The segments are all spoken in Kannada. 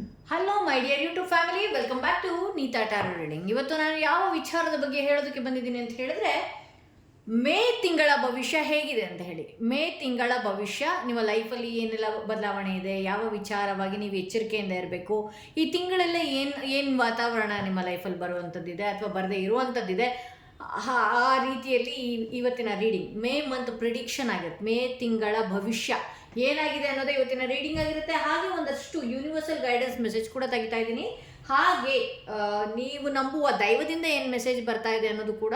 Hello my dear YouTube family welcome back to Neeta tarot reading ಇವತ್ತು ನಾನು ಯಾವ ವಿಚಾರದ ಬಗ್ಗೆ ಹೇಳೋದಕ್ಕೆ ಬಂದಿದ್ದೀನಿ ಅಂತ ಹೇಳಿದ್ರೆ, ಮೇ ತಿಂಗಳ ಭವಿಷ್ಯ ಹೇಗಿದೆ ಅಂತ ಹೇಳಿ. ಮೇ ತಿಂಗಳ ಭವಿಷ್ಯ, ನಿಮ್ಮ ಲೈಫಲ್ಲಿ ಏನೆಲ್ಲ ಬದಲಾವಣೆ ಇದೆ, ಯಾವ ವಿಚಾರವಾಗಿ ನೀವು ಎಚ್ಚರಿಕೆಯಿಂದ ಇರಬೇಕು, ಈ ತಿಂಗಳೆಲ್ಲ ಏನು ಏನು ವಾತಾವರಣ ನಿಮ್ಮ ಲೈಫಲ್ಲಿ ಬರುವಂಥದ್ದಿದೆ ಅಥವಾ ಬರದೇ ಇರುವಂಥದ್ದಿದೆ ಆ- ರೀತಿಯಲ್ಲಿ ಇವತ್ತಿನ ರೀಡಿಂಗ್ ಮೇ ಮಂತ್ ಪ್ರಿಡಿಕ್ಷನ್ ಆಗಿರುತ್ತೆ. ಮೇ ತಿಂಗಳ ಭವಿಷ್ಯ. ಏನಾಗಿದೆ ಅನ್ನೋದೇ ಇವತ್ತಿನ ರೀಡಿಂಗ್ ಆಗಿರುತ್ತೆ. ಹಾಗೆ ಒಂದಷ್ಟು ಯೂನಿವರ್ಸಲ್ ಗೈಡೆನ್ಸ್ ಮೆಸೇಜ್ ಕೂಡ ತೆಗಿತಾ ಇದ್ದೀನಿ. ಹಾಗೆ ನೀವು ನಂಬುವ ದೈವದಿಂದ ಏನು ಮೆಸೇಜ್ ಬರ್ತಾ ಇದೆ ಅನ್ನೋದು ಕೂಡ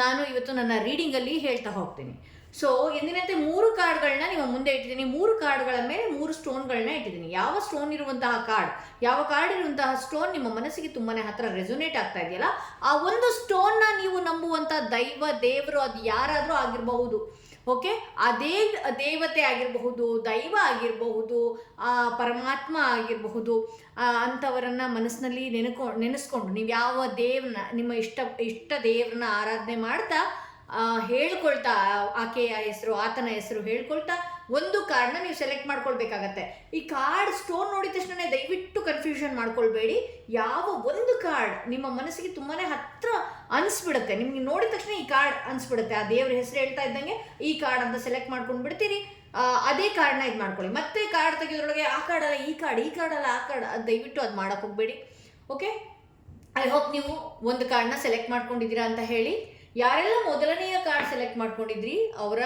ನಾನು ಇವತ್ತು ನನ್ನ ರೀಡಿಂಗಲ್ಲಿ ಹೇಳ್ತಾ ಹೋಗ್ತೀನಿ. ಸೊ ಎಂದಿನಂತೆ ಮೂರು ಕಾರ್ಡ್ಗಳನ್ನ ನಿಮ್ಮ ಮುಂದೆ ಇಟ್ಟಿದ್ದೀನಿ. ಮೂರು ಕಾರ್ಡ್ಗಳ ಮೇಲೆ ಮೂರು ಸ್ಟೋನ್ಗಳನ್ನ ಇಟ್ಟಿದ್ದೀನಿ. ಯಾವ ಸ್ಟೋನ್ ಇರುವಂತಹ ಕಾರ್ಡ್ ಯಾವ ಕಾರ್ಡ್ ಇರುವಂತಹ ಸ್ಟೋನ್ ನಿಮ್ಮ ಮನಸ್ಸಿಗೆ ತುಂಬಾನೇ ಹತ್ರ ರೆಸೊನೇಟ್ ಆಗ್ತಾ ಇದೆಯಲ್ಲ, ಆ ಒಂದು ಸ್ಟೋನ್ನ ನೀವು ನಂಬುವಂಥ ದೈವ, ದೇವರು, ಅದು ಯಾರಾದರೂ ಆಗಿರಬಹುದು. ಓಕೆ ಅದೇ ದೇವತೆ ಆಗಿರಬಹುದು, ದೈವ ಆಗಿರಬಹುದು ಪರಮಾತ್ಮ ಆಗಿರಬಹುದು ಅಂಥವರನ್ನು ಮನಸ್ಸಿನಲ್ಲಿ ನೆನಕೊ, ನೆನೆಸ್ಕೊಂಡು ನೀವು ಯಾವ ದೇವ್ರನ್ನ, ನಿಮ್ಮ ಇಷ್ಟ ಇಷ್ಟ ದೇವ್ರನ್ನ ಆರಾಧನೆ ಮಾಡ್ತಾ ಹೇಳ್ಕೊಳ್ತಾ, ಆಕೆಯ ಹೆಸರು, ಆತನ ಹೆಸರು ಹೇಳ್ಕೊಳ್ತಾ ಒಂದು ಕಾರ್ಡ್ನ ನೀವು ಸೆಲೆಕ್ಟ್ ಮಾಡ್ಕೊಳ್ಬೇಕಾಗತ್ತೆ. ಈ ಕಾರ್ಡ್ ಸ್ಟೋನ್ ನೋಡಿದ ತಕ್ಷಣ ದಯವಿಟ್ಟು ಕನ್ಫ್ಯೂಷನ್ ಮಾಡ್ಕೊಳ್ಬೇಡಿ. ಯಾವ ಒಂದು ಕಾರ್ಡ್ ನಿಮ್ಮ ಮನಸ್ಸಿಗೆ ತುಂಬಾ ಹತ್ರ ಅನಿಸ್ಬಿಡುತ್ತೆ. ನಿಮ್ಗೆ ನೋಡಿದ ತಕ್ಷಣ ಈ ಕಾರ್ಡ್ ಅನಿಸ್ಬಿಡುತ್ತೆ. ಆ ದೇವ್ರ ಹೆಸರು ಹೇಳ್ತಾ ಇದ್ದಂಗೆ ಈ ಕಾರ್ಡ್ ಅಂತ ಸೆಲೆಕ್ಟ್ ಮಾಡ್ಕೊಂಡು ಬಿಡ್ತೀರಿ ಅದೇ ಕಾರ್ಡ್ನ ಇದು ಮಾಡ್ಕೊಳ್ಳಿ. ಮತ್ತೆ ಕಾರ್ಡ್ ತೆಗೆದ್ರೊಳಗೆ ಆ ಕಾರ್ಡ್ ಅಲ್ಲ, ಈ ಕಾರ್ಡ್ ಈ ಕಾರ್ಡ್ ಅಲ್ಲ, ಆ ಕಾರ್ಡ್ ಅದು ದಯವಿಟ್ಟು ಅದು ಮಾಡಕ್ಕೆ ಹೋಗಬೇಡಿ. ಓಕೆ ಐ ಹೋಪ್ ನೀವು ಒಂದು ಕಾರ್ಡ್ನ ಸೆಲೆಕ್ಟ್ ಮಾಡ್ಕೊಂಡಿದ್ದೀರಾ ಅಂತ ಹೇಳಿ. ಯಾರೆಲ್ಲ ಮೊದಲನೆಯ ಕಾರ್ಡ್ ಸೆಲೆಕ್ಟ್ ಮಾಡ್ಕೊಂಡಿದ್ರಿ, ಅವರ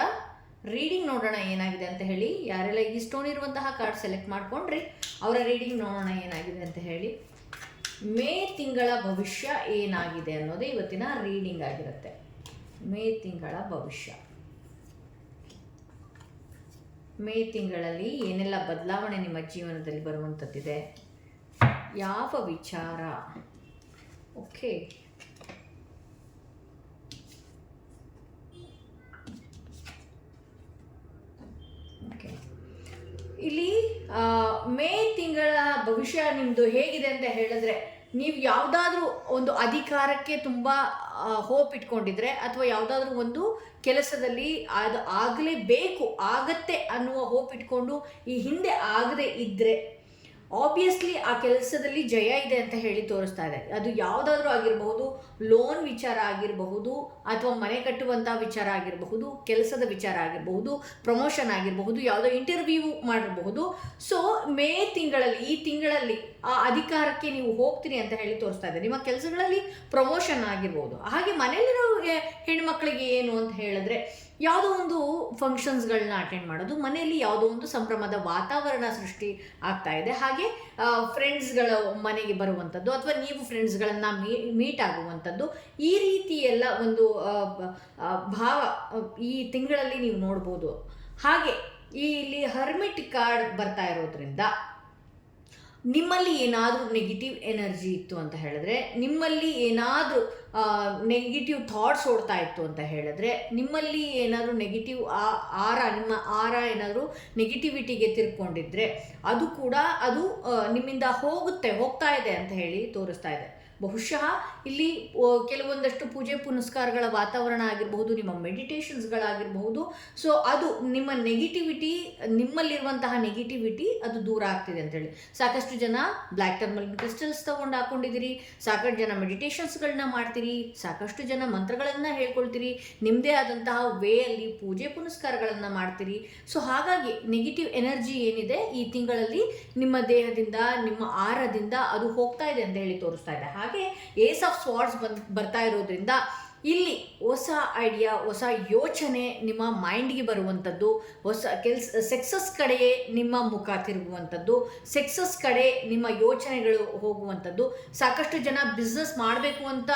ರೀಡಿಂಗ್ ನೋಡೋಣ ಏನಾಗಿದೆ ಅಂತ ಹೇಳಿ. ಯಾರೆಲ್ಲ ಸ್ಟೋನ್ ಇರುವಂತಹ ಕಾರ್ಡ್ ಸೆಲೆಕ್ಟ್ ಮಾಡ್ಕೊಂಡ್ರಿ ಅವರ ರೀಡಿಂಗ್ ನೋಡೋಣ ಏನಾಗಿದೆ ಅಂತ ಹೇಳಿ. ಮೇ ತಿಂಗಳ ಭವಿಷ್ಯ ಏನಾಗಿದೆ ಅನ್ನೋದೇ ಇವತ್ತಿನ ರೀಡಿಂಗ್ ಆಗಿರುತ್ತೆ. ಮೇ ತಿಂಗಳ ಭವಿಷ್ಯ. ಮೇ ತಿಂಗಳಲ್ಲಿ ಏನೆಲ್ಲ ಬದಲಾವಣೆ ನಿಮ್ಮ ಜೀವನದಲ್ಲಿ ಬರುವಂಥದ್ದಿದೆ ಯಾವ ವಿಚಾರ? ಓಕೆ ಇಲ್ಲಿ ಆ, ಮೇ ತಿಂಗಳ ಭವಿಷ್ಯ ನಿಮ್ಮದು ಹೇಗಿದೆ ಅಂತ ಹೇಳಿದ್ರೆ, ನೀವು ಯಾವುದಾದ್ರೂ ಒಂದು ಅಧಿಕಾರಕ್ಕೆ ತುಂಬ ಹೋಪ್ ಇಟ್ಕೊಂಡಿದ್ರೆ ಅಥವಾ ಯಾವುದಾದ್ರೂ ಒಂದು ಕೆಲಸದಲ್ಲಿ ಅದು ಆಗಲೇಬೇಕು, ಆಗತ್ತೆ ಅನ್ನುವ ಹೋಪ್ ಇಟ್ಕೊಂಡು ಈ ಹಿಂದೆ ಆಗದೆ ಇದ್ದರೆ ಆಬ್ವಿಯಸ್ಲಿ ಆ ಕೆಲಸದಲ್ಲಿ ಜಯ ಇದೆ ಅಂತ ಹೇಳಿ ತೋರಿಸ್ತಾ ಇದೆ. ಅದು ಯಾವುದಾದ್ರೂ ಆಗಿರಬಹುದು ಲೋನ್ ವಿಚಾರ ಆಗಿರಬಹುದು, ಅಥವಾ ಮನೆ ಕಟ್ಟುವಂಥ ವಿಚಾರ ಆಗಿರಬಹುದು, ಕೆಲಸದ ವಿಚಾರ ಆಗಿರಬಹುದು ಪ್ರಮೋಷನ್ ಆಗಿರಬಹುದು, ಯಾವುದೋ ಇಂಟರ್ವ್ಯೂ ಮಾಡಿರಬಹುದು. ಸೊ ಮೇ ತಿಂಗಳಲ್ಲಿ, ಈ ತಿಂಗಳಲ್ಲಿ ಆ ಅಧಿಕಾರಕ್ಕೆ ನೀವು ಹೋಗ್ತೀರಿ ಅಂತ ಹೇಳಿ ತೋರಿಸ್ತಾ ಇದೆ. ನಿಮ್ಮ ಕೆಲಸಗಳಲ್ಲಿ ಪ್ರಮೋಷನ್ ಆಗಿರ್ಬೋದು. ಹಾಗೆ ಮನೆಯಲ್ಲಿರೋ ಹೆಣ್ಮಕ್ಳಿಗೆ ಏನು ಅಂತ ಹೇಳಿದ್ರೆ ಯಾವುದೋ ಒಂದು ಫಂಕ್ಷನ್ಸ್ಗಳನ್ನ ಅಟೆಂಡ್ ಮಾಡೋದು, ಮನೆಯಲ್ಲಿ ಯಾವುದೋ ಒಂದು ಸಂಭ್ರಮದ ವಾತಾವರಣ ಸೃಷ್ಟಿ ಆಗ್ತಾ ಇದೆ. ಹಾಗೆ ಫ್ರೆಂಡ್ಸ್ಗಳ ಮನೆಗೆ ಬರುವಂಥದ್ದು ಅಥವಾ ನೀವು ಫ್ರೆಂಡ್ಸ್ಗಳನ್ನು ಮೀ ಮೀಟ್ ಆಗುವಂಥದ್ದು ಈ ರೀತಿ ಎಲ್ಲ ಒಂದು ಭಾವ, ಈ ತಿಂಗಳಲ್ಲಿ ನೀವು ನೋಡ್ಬೋದು. ಹಾಗೆ, ಈ ಇಲ್ಲಿ ಹರ್ಮಿಟ್ ಕಾರ್ಡ್ ಬರ್ತಾ ಇರೋದ್ರಿಂದ ನಿಮ್ಮಲ್ಲಿ ಏನಾದರೂ ನೆಗೆಟಿವ್ ಎನರ್ಜಿ ಇತ್ತು ಅಂತ ಹೇಳಿದ್ರೆ, ನಿಮ್ಮಲ್ಲಿ ಏನಾದರೂ ನೆಗೆಟಿವ್ ಥಾಟ್ಸ್ ಓಡ್ತಾ ಇತ್ತು ಅಂತ ಹೇಳಿದ್ರೆ, ನಿಮ್ಮಲ್ಲಿ ಏನಾದರೂ ನೆಗೆಟಿವ್ ಆ, ಆರ, ನಿಮ್ಮ ಆರ ಏನಾದರೂ ನೆಗೆಟಿವಿಟಿಗೆ ತಿರ್ಕೊಂಡಿದ್ರೆ, ಅದು ಕೂಡ ಅದು ನಿಮ್ಮಿಂದ ಹೋಗುತ್ತೆ, ಹೋಗ್ತಾ ಇದೆ ಅಂತ ಹೇಳಿ ತೋರಿಸ್ತಾ ಇದೆ. ಬಹುಶಃ ಇಲ್ಲಿ ಕೆಲವೊಂದಷ್ಟು ಪೂಜೆ ಪುನಸ್ಕಾರಗಳ ವಾತಾವರಣ ಆಗಿರಬಹುದು, ನಿಮ್ಮ ಮೆಡಿಟೇಷನ್ಸ್ಗಳಾಗಿರಬಹುದು. ಸೊ ಅದು ನಿಮ್ಮ ನೆಗೆಟಿವಿಟಿ ನಿಮ್ಮಲ್ಲಿರುವಂತಹ ನೆಗೆಟಿವಿಟಿ ಅದು ದೂರ ಆಗ್ತಿದೆ ಅಂತೇಳಿ. ಸಾಕಷ್ಟು ಜನ ಬ್ಲ್ಯಾಕ್ ಟರ್ಮಲ್ ಕ್ರಿಸ್ಟಲ್ಸ್ ತಗೊಂಡು ಹಾಕೊಂಡಿದ್ದೀರಿ, ಸಾಕಷ್ಟು ಜನ ಮೆಡಿಟೇಷನ್ಸ್ಗಳನ್ನ ಮಾಡ್ತೀರಿ, ಸಾಕಷ್ಟು ಜನ ಮಂತ್ರಗಳನ್ನು ಹೇಳ್ಕೊಳ್ತೀರಿ ನಿಮ್ಮದೇ ಆದಂತಹ ವೇ ಅಲ್ಲಿ ಪೂಜೆ ಪುನಸ್ಕಾರಗಳನ್ನು ಮಾಡ್ತೀರಿ. ಸೊ ಹಾಗಾಗಿ ನೆಗೆಟಿವ್ ಎನರ್ಜಿ ಏನಿದೆ ಈ ತಿಂಗಳಲ್ಲಿ ನಿಮ್ಮ ದೇಹದಿಂದ, ನಿಮ್ಮ ಆಹಾರದಿಂದ ಅದು ಹೋಗ್ತಾ ಇದೆ ಅಂತ ಹೇಳಿ ತೋರಿಸ್ತಾ ಇದೆ. ಹಾಗೆ ಏಸ್ ಆಫ್ ಸ್ವಾರ್ಡ್ಸ್ ಬಂದ್, ಬರ್ತಾ ಇರೋದ್ರಿಂದ ಇಲ್ಲಿ ಹೊಸ ಐಡಿಯಾ ಹೊಸ ಯೋಚನೆ ನಿಮ್ಮ ಮೈಂಡ್ಗೆ ಬರುವಂಥದ್ದು ಹೊಸ ಕೆಲ್ಸ ಸೆಕ್ಸಸ್ ಕಡೆಯೇ ನಿಮ್ಮ ಮುಖ ತಿರುಗುವಂಥದ್ದು ಸೆಕ್ಸಸ್ ಕಡೆ ನಿಮ್ಮ ಯೋಚನೆಗಳು ಹೋಗುವಂಥದ್ದು ಸಾಕಷ್ಟು ಜನ ಬಿಸ್ನೆಸ್ ಮಾಡಬೇಕು ಅಂತ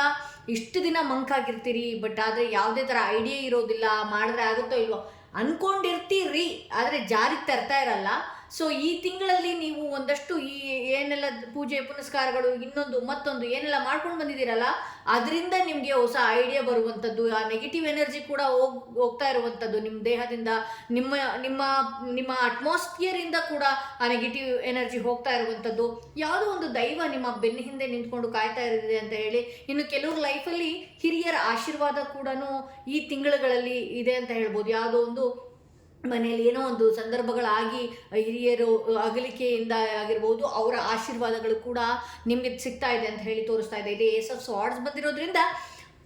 ಇಷ್ಟು ದಿನ ಮಂಕಾಗಿರ್ತೀರಿ ಬಟ್ ಆದರೆ ಯಾವುದೇ ಥರ ಐಡಿಯಾ ಇರೋದಿಲ್ಲ, ಮಾಡಿದ್ರೆ ಆಗುತ್ತೋ ಇಲ್ವೋ, ಅನ್ಕೊಂಡಿರ್ತೀರಿ, ಆದರೆ ಜಾರಿಗೆ ತರ್ತಾ ಇರಲ್ಲ. ಸೊ ಈ ತಿಂಗಳಲ್ಲಿ ನೀವು ಒಂದಷ್ಟು ಈ ಏನೆಲ್ಲ ಪೂಜೆ ಪುನಸ್ಕಾರಗಳು, ಇನ್ನೊಂದು, ಮತ್ತೊಂದು ಏನೆಲ್ಲ ಮಾಡ್ಕೊಂಡು ಬಂದಿದ್ದೀರಲ್ಲ, ಅದರಿಂದ ನಿಮಗೆ ಹೊಸ ಐಡಿಯಾ ಬರುವಂಥದ್ದು ಆ ನೆಗೆಟಿವ್ ಎನರ್ಜಿ ಕೂಡ ಹೋಗ್, ಹೋಗ್ತಾ ಇರುವಂಥದ್ದು ನಿಮ್ಮ ದೇಹದಿಂದ, ನಿಮ್ಮ ನಿಮ್ಮ ನಿಮ್ಮ ಅಟ್ಮಾಸ್ಫಿಯರಿಂದ ಕೂಡ ಆ ನೆಗೆಟಿವ್ ಎನರ್ಜಿ ಹೋಗ್ತಾ ಇರುವಂಥದ್ದು ಯಾವುದೋ ಒಂದು ದೈವ ನಿಮ್ಮ ಬೆನ್ನ ಹಿಂದೆ ನಿಂತ್ಕೊಂಡು ಕಾಯ್ತಾ ಇರಿದೆ ಅಂತ ಹೇಳಿ, ಇನ್ನು ಕೆಲವ್ರ ಲೈಫಲ್ಲಿ ಹಿರಿಯರ ಆಶೀರ್ವಾದ ಕೂಡ ಈ ತಿಂಗಳುಗಳಲ್ಲಿ ಇದೆ ಅಂತ ಹೇಳ್ಬೋದು. ಯಾವುದೋ ಒಂದು ಮನೆಯಲ್ಲಿ ಏನೋ ಒಂದು ಸಂದರ್ಭಗಳಾಗಿ ಹಿರಿಯರು ಅಗಲಿಕೆಯಿಂದ ಆಗಿರ್ಬೋದು, ಅವರ ಆಶೀರ್ವಾದಗಳು ಕೂಡ ನಿಮಗೆ ಸಿಗ್ತಾ ಇದೆ ಅಂತ ಹೇಳಿ ತೋರಿಸ್ತಾ ಇದೆ. ಇದೇ ಎಸ್ ಆಫ್ ಸ್ವಾರ್ಡ್ಸ್ ಬಂದಿರೋದ್ರಿಂದ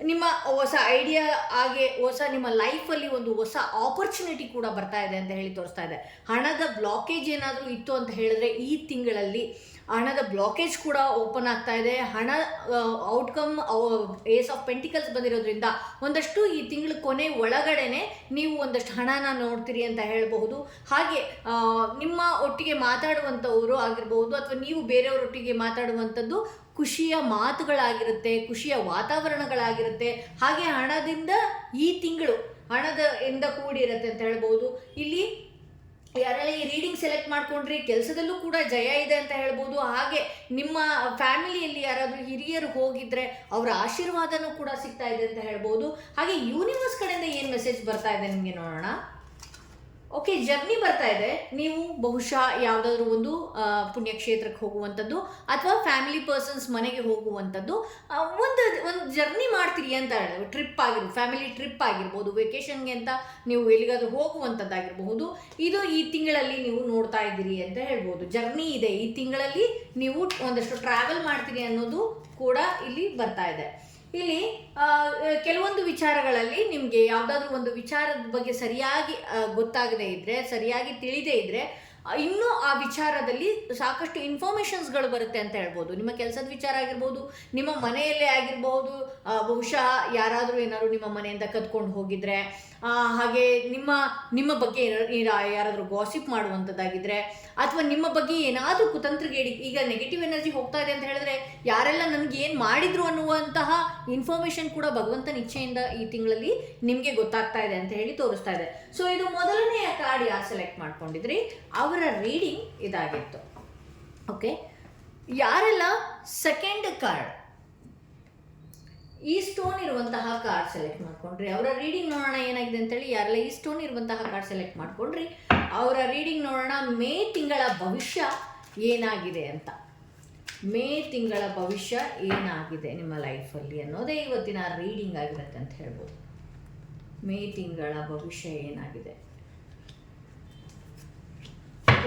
ನಿಮ್ಮ ಹೊಸ ಐಡಿಯಾ ಹಾಗೆ ಹೊಸ ನಿಮ್ಮ ಲೈಫಲ್ಲಿ ಒಂದು ಹೊಸ ಆಪರ್ಚುನಿಟಿ ಕೂಡ ಬರ್ತಾ ಇದೆ ಅಂತ ಹೇಳಿ ತೋರಿಸ್ತಾ ಇದೆ. ಹಣದ ಬ್ಲಾಕೇಜ್ ಏನಾದರೂ ಇತ್ತು ಅಂತ ಹೇಳಿದ್ರೆ ಈ ತಿಂಗಳಲ್ಲಿ ಹಣದ ಬ್ಲಾಕೇಜ್ ಕೂಡ ಓಪನ್ ಆಗ್ತಾ ಇದೆ. ಹಣ ಔಟ್ಕಮ್ ಏಸ್ ಆಫ್ ಪೆಂಟಿಕಲ್ಸ್ ಬಂದಿರೋದ್ರಿಂದ ಒಂದಷ್ಟು ಈ ತಿಂಗಳ ಕೊನೆ ಒಳಗಡೆನೆ ನೀವು ಒಂದಷ್ಟು ಹಣನ ನೋಡ್ತೀರಿ ಅಂತ ಹೇಳಬಹುದು. ಹಾಗೆ ನಿಮ್ಮ ಒಟ್ಟಿಗೆ ಮಾತಾಡುವಂಥವರು ಆಗಿರಬಹುದು ಅಥವಾ ನೀವು ಬೇರೆಯವರೊಟ್ಟಿಗೆ ಮಾತಾಡುವಂಥದ್ದು ಖುಷಿಯ ಮಾತುಗಳಾಗಿರುತ್ತೆ, ಖುಷಿಯ ವಾತಾವರಣಗಳಾಗಿರುತ್ತೆ. ಹಾಗೆ ಹಣದಿಂದ ಈ ತಿಂಗಳು, ಹಣದ ಇಂದ ಕೂಡಿರುತ್ತೆ ಅಂತ ಹೇಳ್ಬೋದು ಇಲ್ಲಿ ಯಾರೆಲ್ಲ ಈ ರೀಡಿಂಗ್ ಸೆಲೆಕ್ಟ್ ಮಾಡ್ಕೊಂಡ್ರಿ ಕೆಲಸದಲ್ಲೂ ಕೂಡ ಜಯ ಇದೆ ಅಂತ ಹೇಳ್ಬೋದು. ಹಾಗೆ ನಿಮ್ಮ ಫ್ಯಾಮಿಲಿಯಲ್ಲಿ ಯಾರಾದರೂ ಹಿರಿಯರು ಹೋಗಿದ್ರೆ ಅವರ ಆಶೀರ್ವಾದನೂ ಕೂಡ ಸಿಗ್ತಾ ಇದೆ ಅಂತ ಹೇಳ್ಬೋದು. ಹಾಗೆ ಯೂನಿವರ್ಸ್ ಕಡೆಯಿಂದ ಏನು ಮೆಸೇಜ್ ಬರ್ತಾ ಇದೆ ನಿಮಗೆ ನೋಡೋಣ? ಓಕೆ ಜರ್ನಿ ಬರ್ತಾ ಇದೆ. ನೀವು ಬಹುಶಃ ಯಾವುದಾದ್ರೂ ಒಂದು ಪುಣ್ಯಕ್ಷೇತ್ರಕ್ಕೆ ಹೋಗುವಂಥದ್ದು ಅಥವಾ ಫ್ಯಾಮಿಲಿ ಪರ್ಸನ್ಸ್ ಮನೆಗೆ ಹೋಗುವಂಥದ್ದು. ಒಂದು ಒಂದು ಜರ್ನಿ ಮಾಡ್ತೀರಿ ಅಂತ ಹೇಳಿದ್ರು ಟ್ರಿಪ್ ಆಗಿರ್ಬೋದು ಫ್ಯಾಮಿಲಿ ಟ್ರಿಪ್ ಆಗಿರ್ಬೋದು ವೆಕೇಷನ್ಗೆ ಅಂತ ನೀವು ಎಲ್ಲಿಗಾದ್ರೂ ಹೋಗುವಂಥದ್ದಾಗಿರಬಹುದು. ಇದು ಈ ತಿಂಗಳಲ್ಲಿ ನೀವು ನೋಡ್ತಾ ಇದ್ದೀರಿ ಅಂತ ಹೇಳ್ಬೋದು. ಜರ್ನಿ ಇದೆ. ಈ ತಿಂಗಳಲ್ಲಿ ನೀವು ಒಂದಷ್ಟು ಟ್ರಾವೆಲ್ ಮಾಡ್ತೀರಿ ಅನ್ನೋದು ಕೂಡ ಇಲ್ಲಿ ಬರ್ತಾ ಇದೆ. ಇಲ್ಲಿ ಕೆಲವೊಂದು ವಿಚಾರಗಳಲ್ಲಿ ನಿಮಗೆ ಯಾವುದಾದ್ರೂ ಒಂದು ವಿಚಾರದ ಬಗ್ಗೆ ಸರಿಯಾಗಿ ಗೊತ್ತಾಗದೇ ಇದ್ದರೆ ಸರಿಯಾಗಿ ತಿಳಿದೇ ಇದ್ದರೆ ಇನ್ನೂ ಆ ವಿಚಾರದಲ್ಲಿ ಸಾಕಷ್ಟು ಇನ್ಫಾರ್ಮೇಷನ್ಸ್ಗಳು ಬರುತ್ತೆ ಅಂತ ಹೇಳ್ಬೋದು. ನಿಮ್ಮ ಕೆಲಸದ ವಿಚಾರ ಆಗಿರ್ಬೋದು, ನಿಮ್ಮ ಮನೆಯಲ್ಲೇ ಆಗಿರ್ಬೋದು ಬಹುಶಃ ಯಾರಾದರೂ ಏನಾದ್ರು ನಿಮ್ಮ ಮನೆಯಿಂದ ಕದ್ಕೊಂಡು ಹೋಗಿದ್ರೆ ಹಾಗೆ ನಿಮ್ಮ ನಿಮ್ಮ ಬಗ್ಗೆ ಯಾರಾದರೂ ಗಾಸಿಪ್ ಮಾಡುವಂಥದ್ದಾಗಿದ್ರೆ ಅಥವಾ ನಿಮ್ಮ ಬಗ್ಗೆ ಏನಾದರೂ ಕುತಂತ್ರಗೇಡಿ ಈಗ ನೆಗೆಟಿವ್ ಎನರ್ಜಿ ಹೋಗ್ತಾ ಇದೆ ಅಂತ ಹೇಳಿದ್ರೆ ಯಾರೆಲ್ಲ ನನಗೆ ಏನು ಮಾಡಿದ್ರು ಅನ್ನುವಂತಹ ಇನ್ಫಾರ್ಮೇಷನ್ ಕೂಡ ಭಗವಂತನ ಇಚ್ಛೆಯಿಂದ ಈ ತಿಂಗಳಲ್ಲಿ ನಿಮಗೆ ಗೊತ್ತಾಗ್ತಾ ಇದೆ ಅಂತ ಹೇಳಿ ತೋರಿಸ್ತಾ ಇದೆ. ಸೊ ಇದು ಮೊದಲನೆಯ ಕಾರ್ಡ್ ಯಾರು ಸೆಲೆಕ್ಟ್ ಮಾಡ್ಕೊಂಡಿದ್ರಿ? ಅವರ ರೀಡಿಂಗ್ ಇದಾಗಿತ್ತು. ಓಕೆ ಯಾರೆಲ್ಲ ಸೆಕೆಂಡ್ ಕಾರ್ಡ್ ಈ ಸ್ಟೋನ್ ಇರುವಂತಹ ಕಾರ್ಡ್ ಸೆಲೆಕ್ಟ್ ಮಾಡ್ಕೊಂಡ್ರಿ. ಅವರ ರೀಡಿಂಗ್ ನೋಡೋಣ ಏನಾಗಿದೆ ಅಂತೇಳಿ ಯಾರೆಲ್ಲ ಈ ಸ್ಟೋನ್ ಇರುವಂತಹ ಕಾರ್ಡ್ ಸೆಲೆಕ್ಟ್ ಮಾಡ್ಕೊಂಡ್ರಿ, ಅವರ ರೀಡಿಂಗ್ ನೋಡೋಣ. ಮೇ ತಿಂಗಳ ಭವಿಷ್ಯ ಏನಾಗಿದೆ ಅಂತ. ಮೇ ತಿಂಗಳ ಭವಿಷ್ಯ ಏನಾಗಿದೆ ನಿಮ್ಮ ಲೈಫಲ್ಲಿ ಅನ್ನೋದೇ ಇವತ್ತಿನ ರೀಡಿಂಗ್ ಆಗಿರುತ್ತೆ ಅಂತ ಹೇಳ್ಬೋದು. ಮೇ ತಿಂಗಳ ಭವಿಷ್ಯ ಏನಾಗಿದೆ?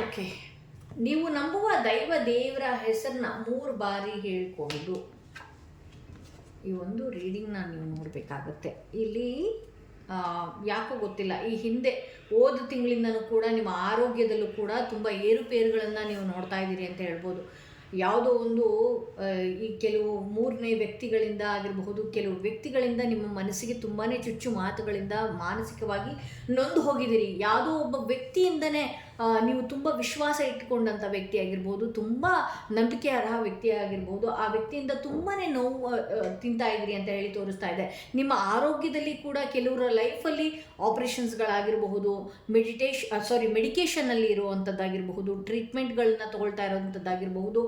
ಓಕೆ. ನೀವು ನಂಬುವ ದೈವ ದೇವರ ಹೆಸರನ್ನ ಮೂರು ಬಾರಿ ಹೇಳ್ಕೊಂಡು ಈ ಒಂದು ರೀಡಿಂಗ್ನ ನೀವು ನೋಡಬೇಕಾಗತ್ತೆ. ಇಲ್ಲಿ ಯಾಕೋ ಗೊತ್ತಿಲ್ಲ, ಈ ಹಿಂದೆ ಓದು ತಿಂಗಳಿಂದನೂ ಕೂಡ ನಿಮ್ಮ ಆರೋಗ್ಯದಲ್ಲೂ ಕೂಡ ತುಂಬ ಏರುಪೇರುಗಳನ್ನು ನೀವು ನೋಡ್ತಾ ಇದ್ದೀರಿ ಅಂತ ಹೇಳ್ಬೋದು. ಯಾವುದೋ ಒಂದು ಈ ಕೆಲವು ಮೂರನೇ ವ್ಯಕ್ತಿಗಳಿಂದ ಆಗಿರಬಹುದು, ಕೆಲವು ವ್ಯಕ್ತಿಗಳಿಂದ ನಿಮ್ಮ ಮನಸ್ಸಿಗೆ ತುಂಬಾ ಚುಚ್ಚು ಮಾತುಗಳಿಂದ ಮಾನಸಿಕವಾಗಿ ನೊಂದು ಹೋಗಿದ್ದೀರಿ. ಯಾವುದೋ ಒಬ್ಬ ವ್ಯಕ್ತಿಯಿಂದನೇ ನೀವು ತುಂಬ ವಿಶ್ವಾಸ ಇಟ್ಟುಕೊಂಡಂಥ ವ್ಯಕ್ತಿ ಆಗಿರ್ಬೋದು, ತುಂಬ ನಂಬಿಕೆ ಅರ್ಹ ವ್ಯಕ್ತಿ ಆಗಿರ್ಬೋದು, ಆ ವ್ಯಕ್ತಿಯಿಂದ ತುಂಬಾ ನೋವು ತಿಂತಾ ಇದ್ದೀರಿ ಅಂತ ಹೇಳಿ ತೋರಿಸ್ತಾ ಇದೆ. ನಿಮ್ಮ ಆರೋಗ್ಯದಲ್ಲಿ ಕೂಡ ಕೆಲವರ ಲೈಫಲ್ಲಿ ಆಪ್ರೇಷನ್ಸ್ಗಳಾಗಿರಬಹುದು, ಮೆಡಿಟೇಷ್ ಸಾರಿ ಮೆಡಿಕೇಷನಲ್ಲಿ ಇರುವಂಥದ್ದಾಗಿರಬಹುದು, ಟ್ರೀಟ್ಮೆಂಟ್ಗಳನ್ನ ತಗೊಳ್ತಾ ಇರೋವಂಥದ್ದಾಗಿರಬಹುದು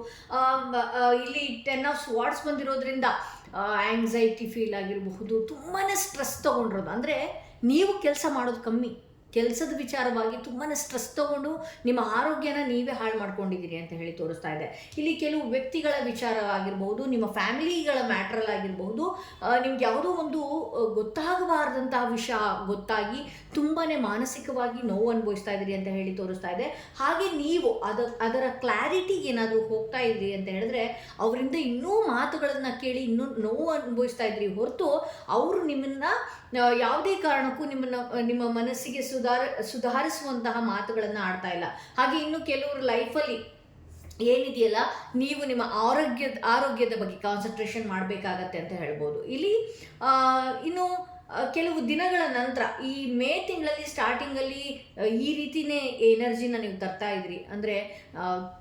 ಇಲ್ಲಿ ಟೆನ್ ಆಫ್ ಸ್ವಾರ್ಡ್ಸ್ ಬಂದಿರೋದ್ರಿಂದ ಆಂಗ್ಸೈಟಿ ಫೀಲ್ ಆಗಿರಬಹುದು ತುಂಬಾ ಸ್ಟ್ರೆಸ್ ತೊಗೊಂಡಿರೋದು. ಅಂದರೆ ನೀವು ಕೆಲಸ ಮಾಡೋದು ಕಮ್ಮಿ. ಕೆಲಸದ ವಿಚಾರವಾಗಿ ತುಂಬಾ ಸ್ಟ್ರೆಸ್ ತಗೊಂಡು ನಿಮ್ಮ ಆರೋಗ್ಯನ ನೀವೇ ಹಾಳು ಮಾಡ್ಕೊಂಡಿದ್ದೀರಿ ಅಂತ ಹೇಳಿ ತೋರಿಸ್ತಾ ಇದೆ. ಇಲ್ಲಿ ಕೆಲವು ವ್ಯಕ್ತಿಗಳ ವಿಚಾರ ಆಗಿರ್ಬೋದು ನಿಮ್ಮ ಫ್ಯಾಮಿಲಿಗಳ ಮ್ಯಾಟ್ರಲ್ ಆಗಿರಬಹುದು ನಿಮ್ಗೆ ಯಾವುದೋ ಒಂದು ಗೊತ್ತಾಗಬಾರ್ದಂತಹ ವಿಷಯ ಗೊತ್ತಾಗಿ ತುಂಬಾ ಮಾನಸಿಕವಾಗಿ ನೋವು ಅನುಭವಿಸ್ತಾ ಇದ್ದೀರಿ ಅಂತ ಹೇಳಿ ತೋರಿಸ್ತಾ ಇದೆ. ಹಾಗೆ ನೀವು ಅದ, ಅದರ ಕ್ಲಾರಿಟಿ ಏನಾದರೂ ಹೋಗ್ತಾ ಇದ್ದೀರಿ ಅಂತ ಹೇಳಿದ್ರೆ ಅವರಿಂದ ಇನ್ನೂ ಮಾತುಗಳನ್ನು ಕೇಳಿ ಇನ್ನೂ ನೋವು ಅನುಭವಿಸ್ತಾ ಇದ್ರಿ ಹೊರತು ಅವರು ನಿಮ್ಮನ್ನ ಯಾವುದೇ ಕಾರಣಕ್ಕೂ ನಿಮ್ಮನ್ನ ನಿಮ್ಮ ಮನಸ್ಸಿಗೆ ಸುಧಾರ, ಸುಧಾರಿಸುವಂತಹ ಮಾತುಗಳನ್ನು ಆಡ್ತಾ ಇಲ್ಲ. ಹಾಗೆ ಇನ್ನು ಕೆಲವರು ಲೈಫಲ್ಲಿ ಏನಿದೆಯಲ್ಲ, ನೀವು ನಿಮ್ಮ ಆರೋಗ್ಯದ ಆರೋಗ್ಯದ ಬಗ್ಗೆ ಕಾನ್ಸಂಟ್ರೇಷನ್ ಮಾಡಬೇಕಾಗತ್ತೆ ಅಂತ ಹೇಳ್ಬೋದು. ಇಲ್ಲಿ ಇನ್ನು ಕೆಲವು ದಿನಗಳ ನಂತರ ಈ ಮೇ ತಿಂಗಳಲ್ಲಿ ಸ್ಟಾರ್ಟಿಂಗಲ್ಲಿ ಈ ರೀತಿನೇ ಎನರ್ಜಿನ ನೀವು ತರ್ತಾ ಇದ್ರಿ. ಅಂದರೆ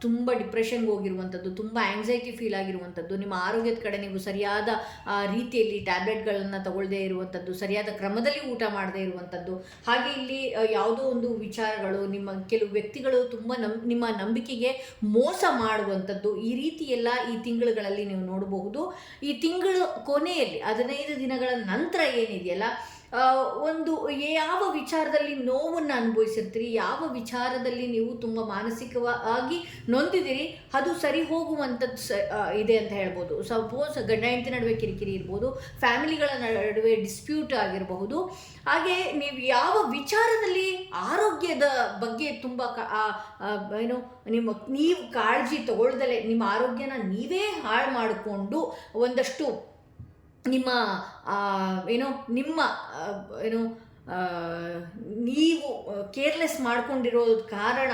ತುಂಬ ಡಿಪ್ರೆಷನ್ಗೆ ಹೋಗಿರುವಂಥದ್ದು, ತುಂಬ ಆ್ಯಂಗ್ಸೈಟಿ ಫೀಲ್ ಆಗಿರುವಂಥದ್ದು, ನಿಮ್ಮ ಆರೋಗ್ಯದ ಕಡೆ ನೀವು ಸರಿಯಾದ ರೀತಿಯಲ್ಲಿ ಟ್ಯಾಬ್ಲೆಟ್ಗಳನ್ನು ತಗೊಳ್ಳದೇ ಇರುವಂಥದ್ದು, ಸರಿಯಾದ ಕ್ರಮದಲ್ಲಿ ಊಟ ಮಾಡದೇ ಇರುವಂಥದ್ದು, ಹಾಗೆ ಇಲ್ಲಿ ಯಾವುದೋ ಒಂದು ವಿಚಾರಗಳು, ನಿಮ್ಮ ಕೆಲವು ವ್ಯಕ್ತಿಗಳು ತುಂಬ ನಿಮ್ಮ ನಂಬಿಕೆಗೆ ಮೋಸ ಮಾಡುವಂಥದ್ದು, ಈ ರೀತಿ ಎಲ್ಲ ಈ ತಿಂಗಳುಗಳಲ್ಲಿ ನೀವು ನೋಡಬಹುದು. ಈ ತಿಂಗಳು ಕೊನೆಯಲ್ಲಿ, ಹದಿನೈದು ದಿನಗಳ ನಂತರ ಏನಿದೆಯಲ್ಲ ಆ, ಒಂದು ಯಾವ ವಿಚಾರದಲ್ಲಿ ನೋವನ್ನು ಅನುಭವಿಸಿರ್ತೀರಿ ಯಾವ ವಿಚಾರದಲ್ಲಿ ನೀವು ತುಂಬ ಮಾನಸಿಕವಾಗಿ ನೊಂದಿದ್ದೀರಿ ಅದು ಸರಿ ಹೋಗುವಂಥದ್ದು ಸ ಇದೆ ಅಂತ ಹೇಳ್ಬೋದು. ಸಪೋಸ್ ಗಂಡ ಹೆಂಡತಿ ನಡುವೆ ಕಿರಿಕಿರಿ ಇರ್ಬೋದು ಫ್ಯಾಮಿಲಿಗಳ ನಡುವೆ ಡಿಸ್ಪ್ಯೂಟ್ ಆಗಿರಬಹುದು. ಹಾಗೆ ನೀವು ಯಾವ ವಿಚಾರದಲ್ಲಿ ಆರೋಗ್ಯದ ಬಗ್ಗೆ ತುಂಬ ಏನು ನಿಮ್ಮ ನೀವು ಕಾಳಜಿ ತಗೊಳ್ದಲೆ ನಿಮ್ಮ ಆರೋಗ್ಯನ ನೀವೇ ಹಾಳು ಮಾಡಿಕೊಂಡು ಒಂದಷ್ಟು ನಿಮ್ಮ ಏನು ನಿಮ್ಮ ಏನು ನೀವು ಕೇರ್ಲೆಸ್ ಮಾಡ್ಕೊಂಡಿರೋದು ಕಾರಣ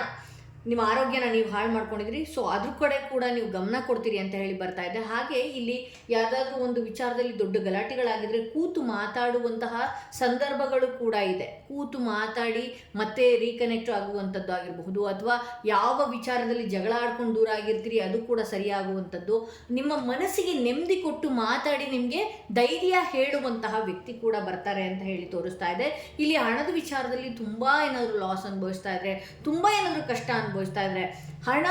ನಿಮ್ಮ ಆರೋಗ್ಯನ ನೀವು ಹಾಳು ಮಾಡ್ಕೊಂಡಿದ್ರಿ. ಸೊ ಅದ್ರ ಕಡೆ ಕೂಡ ನೀವು ಗಮನ ಕೊಡ್ತೀರಿ ಅಂತ ಹೇಳಿ ಬರ್ತಾ ಇದೆ. ಹಾಗೆ ಇಲ್ಲಿ ಯಾವುದಾದ್ರೂ ಒಂದು ವಿಚಾರದಲ್ಲಿ ದೊಡ್ಡ ಗಲಾಟೆಗಳಾಗಿದ್ರೆ ಕೂತು ಮಾತಾಡುವಂತಹ ಸಂದರ್ಭಗಳು ಕೂಡ ಇದೆ. ಕೂತು ಮಾತಾಡಿ ಮತ್ತೆ ರೀಕನೆಕ್ಟ್ ಆಗುವಂಥದ್ದು ಆಗಿರಬಹುದು ಅಥವಾ ಯಾವ ವಿಚಾರದಲ್ಲಿ ಜಗಳ ಆಡ್ಕೊಂಡು ದೂರ ಆಗಿರ್ತೀರಿ ಅದು ಕೂಡ ಸರಿಯಾಗುವಂಥದ್ದು. ನಿಮ್ಮ ಮನಸ್ಸಿಗೆ ನೆಮ್ಮದಿ ಕೊಟ್ಟು ಮಾತಾಡಿ ನಿಮಗೆ ಧೈರ್ಯ ಹೇಳುವಂತಹ ವ್ಯಕ್ತಿ ಕೂಡ ಬರ್ತಾರೆ ಅಂತ ಹೇಳಿ ತೋರಿಸ್ತಾ ಇದೆ. ಇಲ್ಲಿ ಹಣದ ವಿಚಾರದಲ್ಲಿ ತುಂಬ ಏನಾದರೂ ಲಾಸ್ ಅನುಭವಿಸ್ತಾ ಇದ್ರೆ, ತುಂಬ ಏನಾದರೂ ಕಷ್ಟ ಅನುಭವಿಸ್ತಾ ಇದ್ರೆ, ಹಣ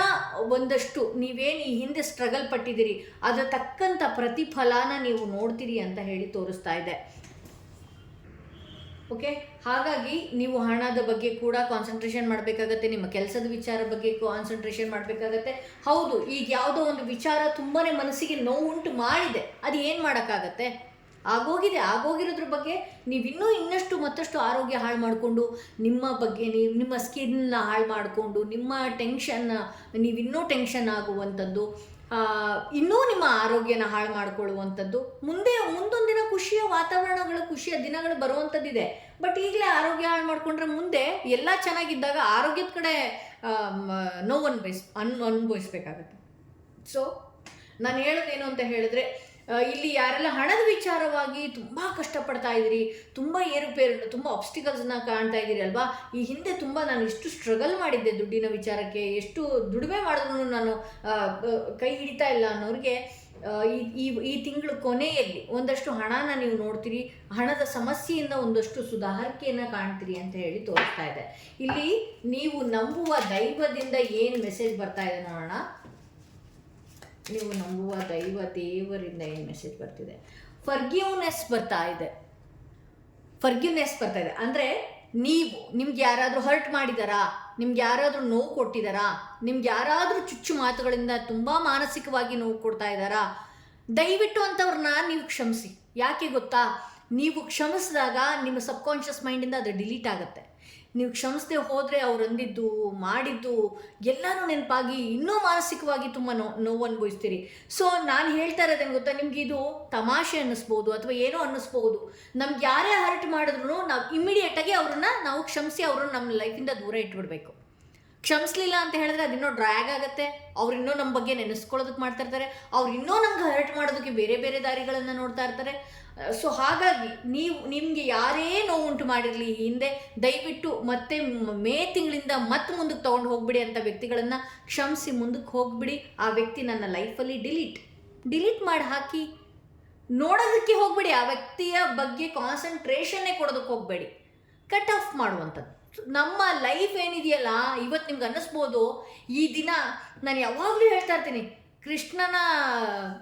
ಒಂದಷ್ಟು ನೀವೇನು ಈ ಹಿಂದೆ ಸ್ಟ್ರಗಲ್ ಪಟ್ಟಿದ್ದೀರಿ, ಅದರ ತಕ್ಕಂಥ ಪ್ರತಿಫಲನ ನೀವು ನೋಡ್ತೀರಿ ಅಂತ ಹೇಳಿ ತೋರಿಸ್ತಾ ಇದೆ. ಓಕೆ ಹಾಗಾಗಿ ನೀವು ಹಣದ ಬಗ್ಗೆ ಕೂಡ ಕಾನ್ಸಂಟ್ರೇಷನ್ ಮಾಡಬೇಕಾಗತ್ತೆ, ನಿಮ್ಮ ಕೆಲಸದ ವಿಚಾರ ಬಗ್ಗೆ ಕಾನ್ಸಂಟ್ರೇಷನ್ ಮಾಡಬೇಕಾಗತ್ತೆ. ಹೌದು, ಈಗ ಯಾವುದೋ ಒಂದು ವಿಚಾರ ತುಂಬಾ ಮನಸ್ಸಿಗೆ ನೋವುಂಟು ಮಾಡಿದೆ ಅದು ಏನು ಮಾಡೋಕ್ಕಾಗತ್ತೆ? ಆಗೋಗಿದೆ, ಆಗೋಗಿರೋದ್ರ ಬಗ್ಗೆ ನೀವಿನ್ನೂ ಇನ್ನಷ್ಟು ಮತ್ತಷ್ಟು ಆರೋಗ್ಯ ಹಾಳು ಮಾಡಿಕೊಂಡು, ನಿಮ್ಮ ಬಗ್ಗೆ ನೀವು ನಿಮ್ಮ ಸ್ಕಿನ್ನ ಹಾಳು ಮಾಡಿಕೊಂಡು, ನಿಮ್ಮ ಟೆನ್ಷನ್, ನೀವಿನ್ನೂ ಟೆನ್ಷನ್ ಆಗುವಂಥದ್ದು ಇನ್ನೂ ನಿಮ್ಮ ಆರೋಗ್ಯನ ಹಾಳು ಮಾಡಿಕೊಳ್ಳುವಂಥದ್ದು, ಮುಂದೆ ಮುಂದೊಂದು ದಿನ ಖುಷಿಯ ವಾತಾವರಣಗಳು, ಖುಷಿಯ ದಿನಗಳು ಬರುವಂಥದ್ದಿದೆ. ಬಟ್ ಈಗಲೇ ಆರೋಗ್ಯ ಹಾಳು ಮಾಡಿಕೊಂಡ್ರೆ ಮುಂದೆ ಎಲ್ಲ ಚೆನ್ನಾಗಿದ್ದಾಗ ಆರೋಗ್ಯದ ಕಡೆ ನೋವು ಅನ್ಭವಿಸ್ ಅನ್ ಅನುಭವಿಸ್ಬೇಕಾಗತ್ತೆ ಸೊ ನಾನು ಹೇಳೋದೇನು ಅಂತ ಹೇಳಿದ್ರೆ ಇಲ್ಲಿ ಯಾರೆಲ್ಲ ಹಣದ ವಿಚಾರವಾಗಿ ತುಂಬ ಕಷ್ಟಪಡ್ತಾ ಇದ್ದೀರಿ, ತುಂಬ ಏರುಪೇರು, ತುಂಬ ಆಬ್ಸ್ಟಿಕಲ್ಸ್ನ ಕಾಣ್ತಾ ಇದ್ದೀರಿ ಅಲ್ವಾ? ಈ ಹಿಂದೆ ತುಂಬ ನಾನು ಎಷ್ಟು ಸ್ಟ್ರಗಲ್ ಮಾಡಿದ್ದೆ ದುಡ್ಡಿನ ವಿಚಾರಕ್ಕೆ, ಎಷ್ಟು ದುಡಿಮೆ ಮಾಡಿದ್ರು ನಾನು ಕೈ ಹಿಡಿತಾ ಇಲ್ಲ ಅನ್ನೋರಿಗೆ ಈ ಈ ತಿಂಗಳು ಕೊನೆಯಲ್ಲಿ ಒಂದಷ್ಟು ಹಣನ ನೀವು ನೋಡ್ತೀರಿ, ಹಣದ ಸಮಸ್ಯೆಯಿಂದ ಒಂದಷ್ಟು ಸುಧಾರಿಕೆಯನ್ನು ಕಾಣ್ತೀರಿ ಅಂತ ಹೇಳಿ ತೋರಿಸ್ತಾ ಇದೆ. ಇಲ್ಲಿ ನೀವು ನಂಬುವ ದೈವದಿಂದ ಏನು ಮೆಸೇಜ್ ಬರ್ತಾ ಇದೆ ನೋಡೋಣ. ನೀವು ನಂಬುವ ದೈವ ದೇವರಿಂದ ಏನು ಮೆಸೇಜ್ ಬರ್ತಿದೆ. ಫರ್ಗ್ಯೂನೆಸ್ ಬರ್ತಾ ಇದೆ. ಫರ್ಗ್ಯೂನೆಸ್ ಬರ್ತಾ ಇದೆ. ಅಂದರೆ ನೀವು, ನಿಮ್ಗೆ ಯಾರಾದರೂ ಹರ್ಟ್ ಮಾಡಿದಾರಾ? ನಿಮ್ಗೆ ಯಾರಾದರೂ ನೋವು ಕೊಟ್ಟಿದ್ದಾರಾ ನಿಮ್ಗೆ ಯಾರಾದರೂ ಚುಚ್ಚು ಮಾತುಗಳಿಂದ ತುಂಬ ಮಾನಸಿಕವಾಗಿ ನೋವು ಕೊಡ್ತಾ ಇದ್ದಾರಾ ದಯವಿಟ್ಟು ಅಂಥವ್ರನ್ನ ನೀವು ಕ್ಷಮಿಸಿ. ಯಾಕೆ ಗೊತ್ತಾ? ನೀವು ಕ್ಷಮಿಸಿದಾಗ ನಿಮ್ಮ ಸಬ್ಕಾನ್ಷಿಯಸ್ ಮೈಂಡಿಂದ ಅದು ಡಿಲೀಟ್ ಆಗುತ್ತೆ. ನೀವು ಕ್ಷಮಿಸದೆ ಹೋದರೆ ಅವ್ರು ಅಂದಿದ್ದು ಮಾಡಿದ್ದು, ಎಲ್ಲನೂ ನೆನಪಾಗಿ ಇನ್ನೂ ಮಾನಸಿಕವಾಗಿ ತುಂಬ ನೋ ನೋವು ಅನುಭವಿಸ್ತೀರಿ ಸೊ ನಾನು ಹೇಳ್ತಾ ಇರೋದೇನು ಗೊತ್ತಾ? ನಿಮ್ಗೆ ಇದು ತಮಾಷೆ ಅನ್ನಿಸ್ಬೋದು ಅಥವಾ ಏನೋ ಅನ್ನಿಸ್ಬೋದು. ನಮ್ಗೆ ಯಾರೇ ಹರ್ಟ್ ಮಾಡಿದ್ರು ನಾವು ಇಮ್ಮಿಡಿಯೇಟಾಗಿ ಅವ್ರನ್ನ ನಾವು ಕ್ಷಮಿಸಿ ಅವ್ರನ್ನ ನಮ್ಮ ಲೈಫಿಂದ ದೂರ ಇಟ್ಬಿಡ್ಬೇಕು. ಕ್ಷಮಿಸ್ಲಿಲ್ಲ ಅಂತ ಹೇಳಿದ್ರೆ ಅದಿನ್ನೂ ಡ್ರ್ಯಾಗ್ ಆಗುತ್ತೆ. ಅವ್ರು ಇನ್ನೂ ನಮ್ಮ ಬಗ್ಗೆ ನೆನೆಸ್ಕೊಳ್ಳೋದಕ್ಕೆ ಮಾಡ್ತಾ ಇರ್ತಾರೆ. ಅವ್ರು ಇನ್ನೂ ನಮ್ಗೆ ಹರ್ಟ್ ಮಾಡೋದಕ್ಕೆ ಬೇರೆ ಬೇರೆ ದಾರಿಗಳನ್ನು ನೋಡ್ತಾ ಇರ್ತಾರೆ. ಸೊ ಹಾಗಾಗಿ ನೀವು, ನಿಮಗೆ ಯಾರೇ ನೋವು ಉಂಟು ಮಾಡಿರಲಿ ಹಿಂದೆ ದಯವಿಟ್ಟು ಮತ್ತೆ ಮೇ ತಿಂಗಳಿಂದ ಮತ್ತೆ ಮುಂದಕ್ಕೆ ತೊಗೊಂಡು ಹೋಗ್ಬಿಡಿ ಅಂತ ವ್ಯಕ್ತಿಗಳನ್ನು ಕ್ಷಮಿಸಿ ಮುಂದಕ್ಕೆ ಹೋಗ್ಬಿಡಿ. ಆ ವ್ಯಕ್ತಿ ನನ್ನ ಲೈಫಲ್ಲಿ ಡಿಲೀಟ್. ಡಿಲೀಟ್ ಮಾಡಿ ಹಾಕಿ. ನೋಡೋದಕ್ಕೆ ಹೋಗ್ಬೇಡಿ, ಆ ವ್ಯಕ್ತಿಯ ಬಗ್ಗೆ ಕಾನ್ಸಂಟ್ರೇಷನ್ನೇ ಕೊಡೋದಕ್ಕೆ ಹೋಗಬೇಡಿ. ಕಟ್ ಆಫ್ ಮಾಡುವಂಥದ್ದು. ನಮ್ಮ ಲೈಫ್ ಏನಿದೆಯಲ್ಲ, ಇವತ್ತು ನಿಮ್ಗೆ ಅನ್ನಿಸ್ಬೋದು, ಈ ದಿನ ನಾನು ಯಾವಾಗಲೂ ಹೇಳ್ತಾ ಇರ್ತೀನಿ ಕೃಷ್ಣನ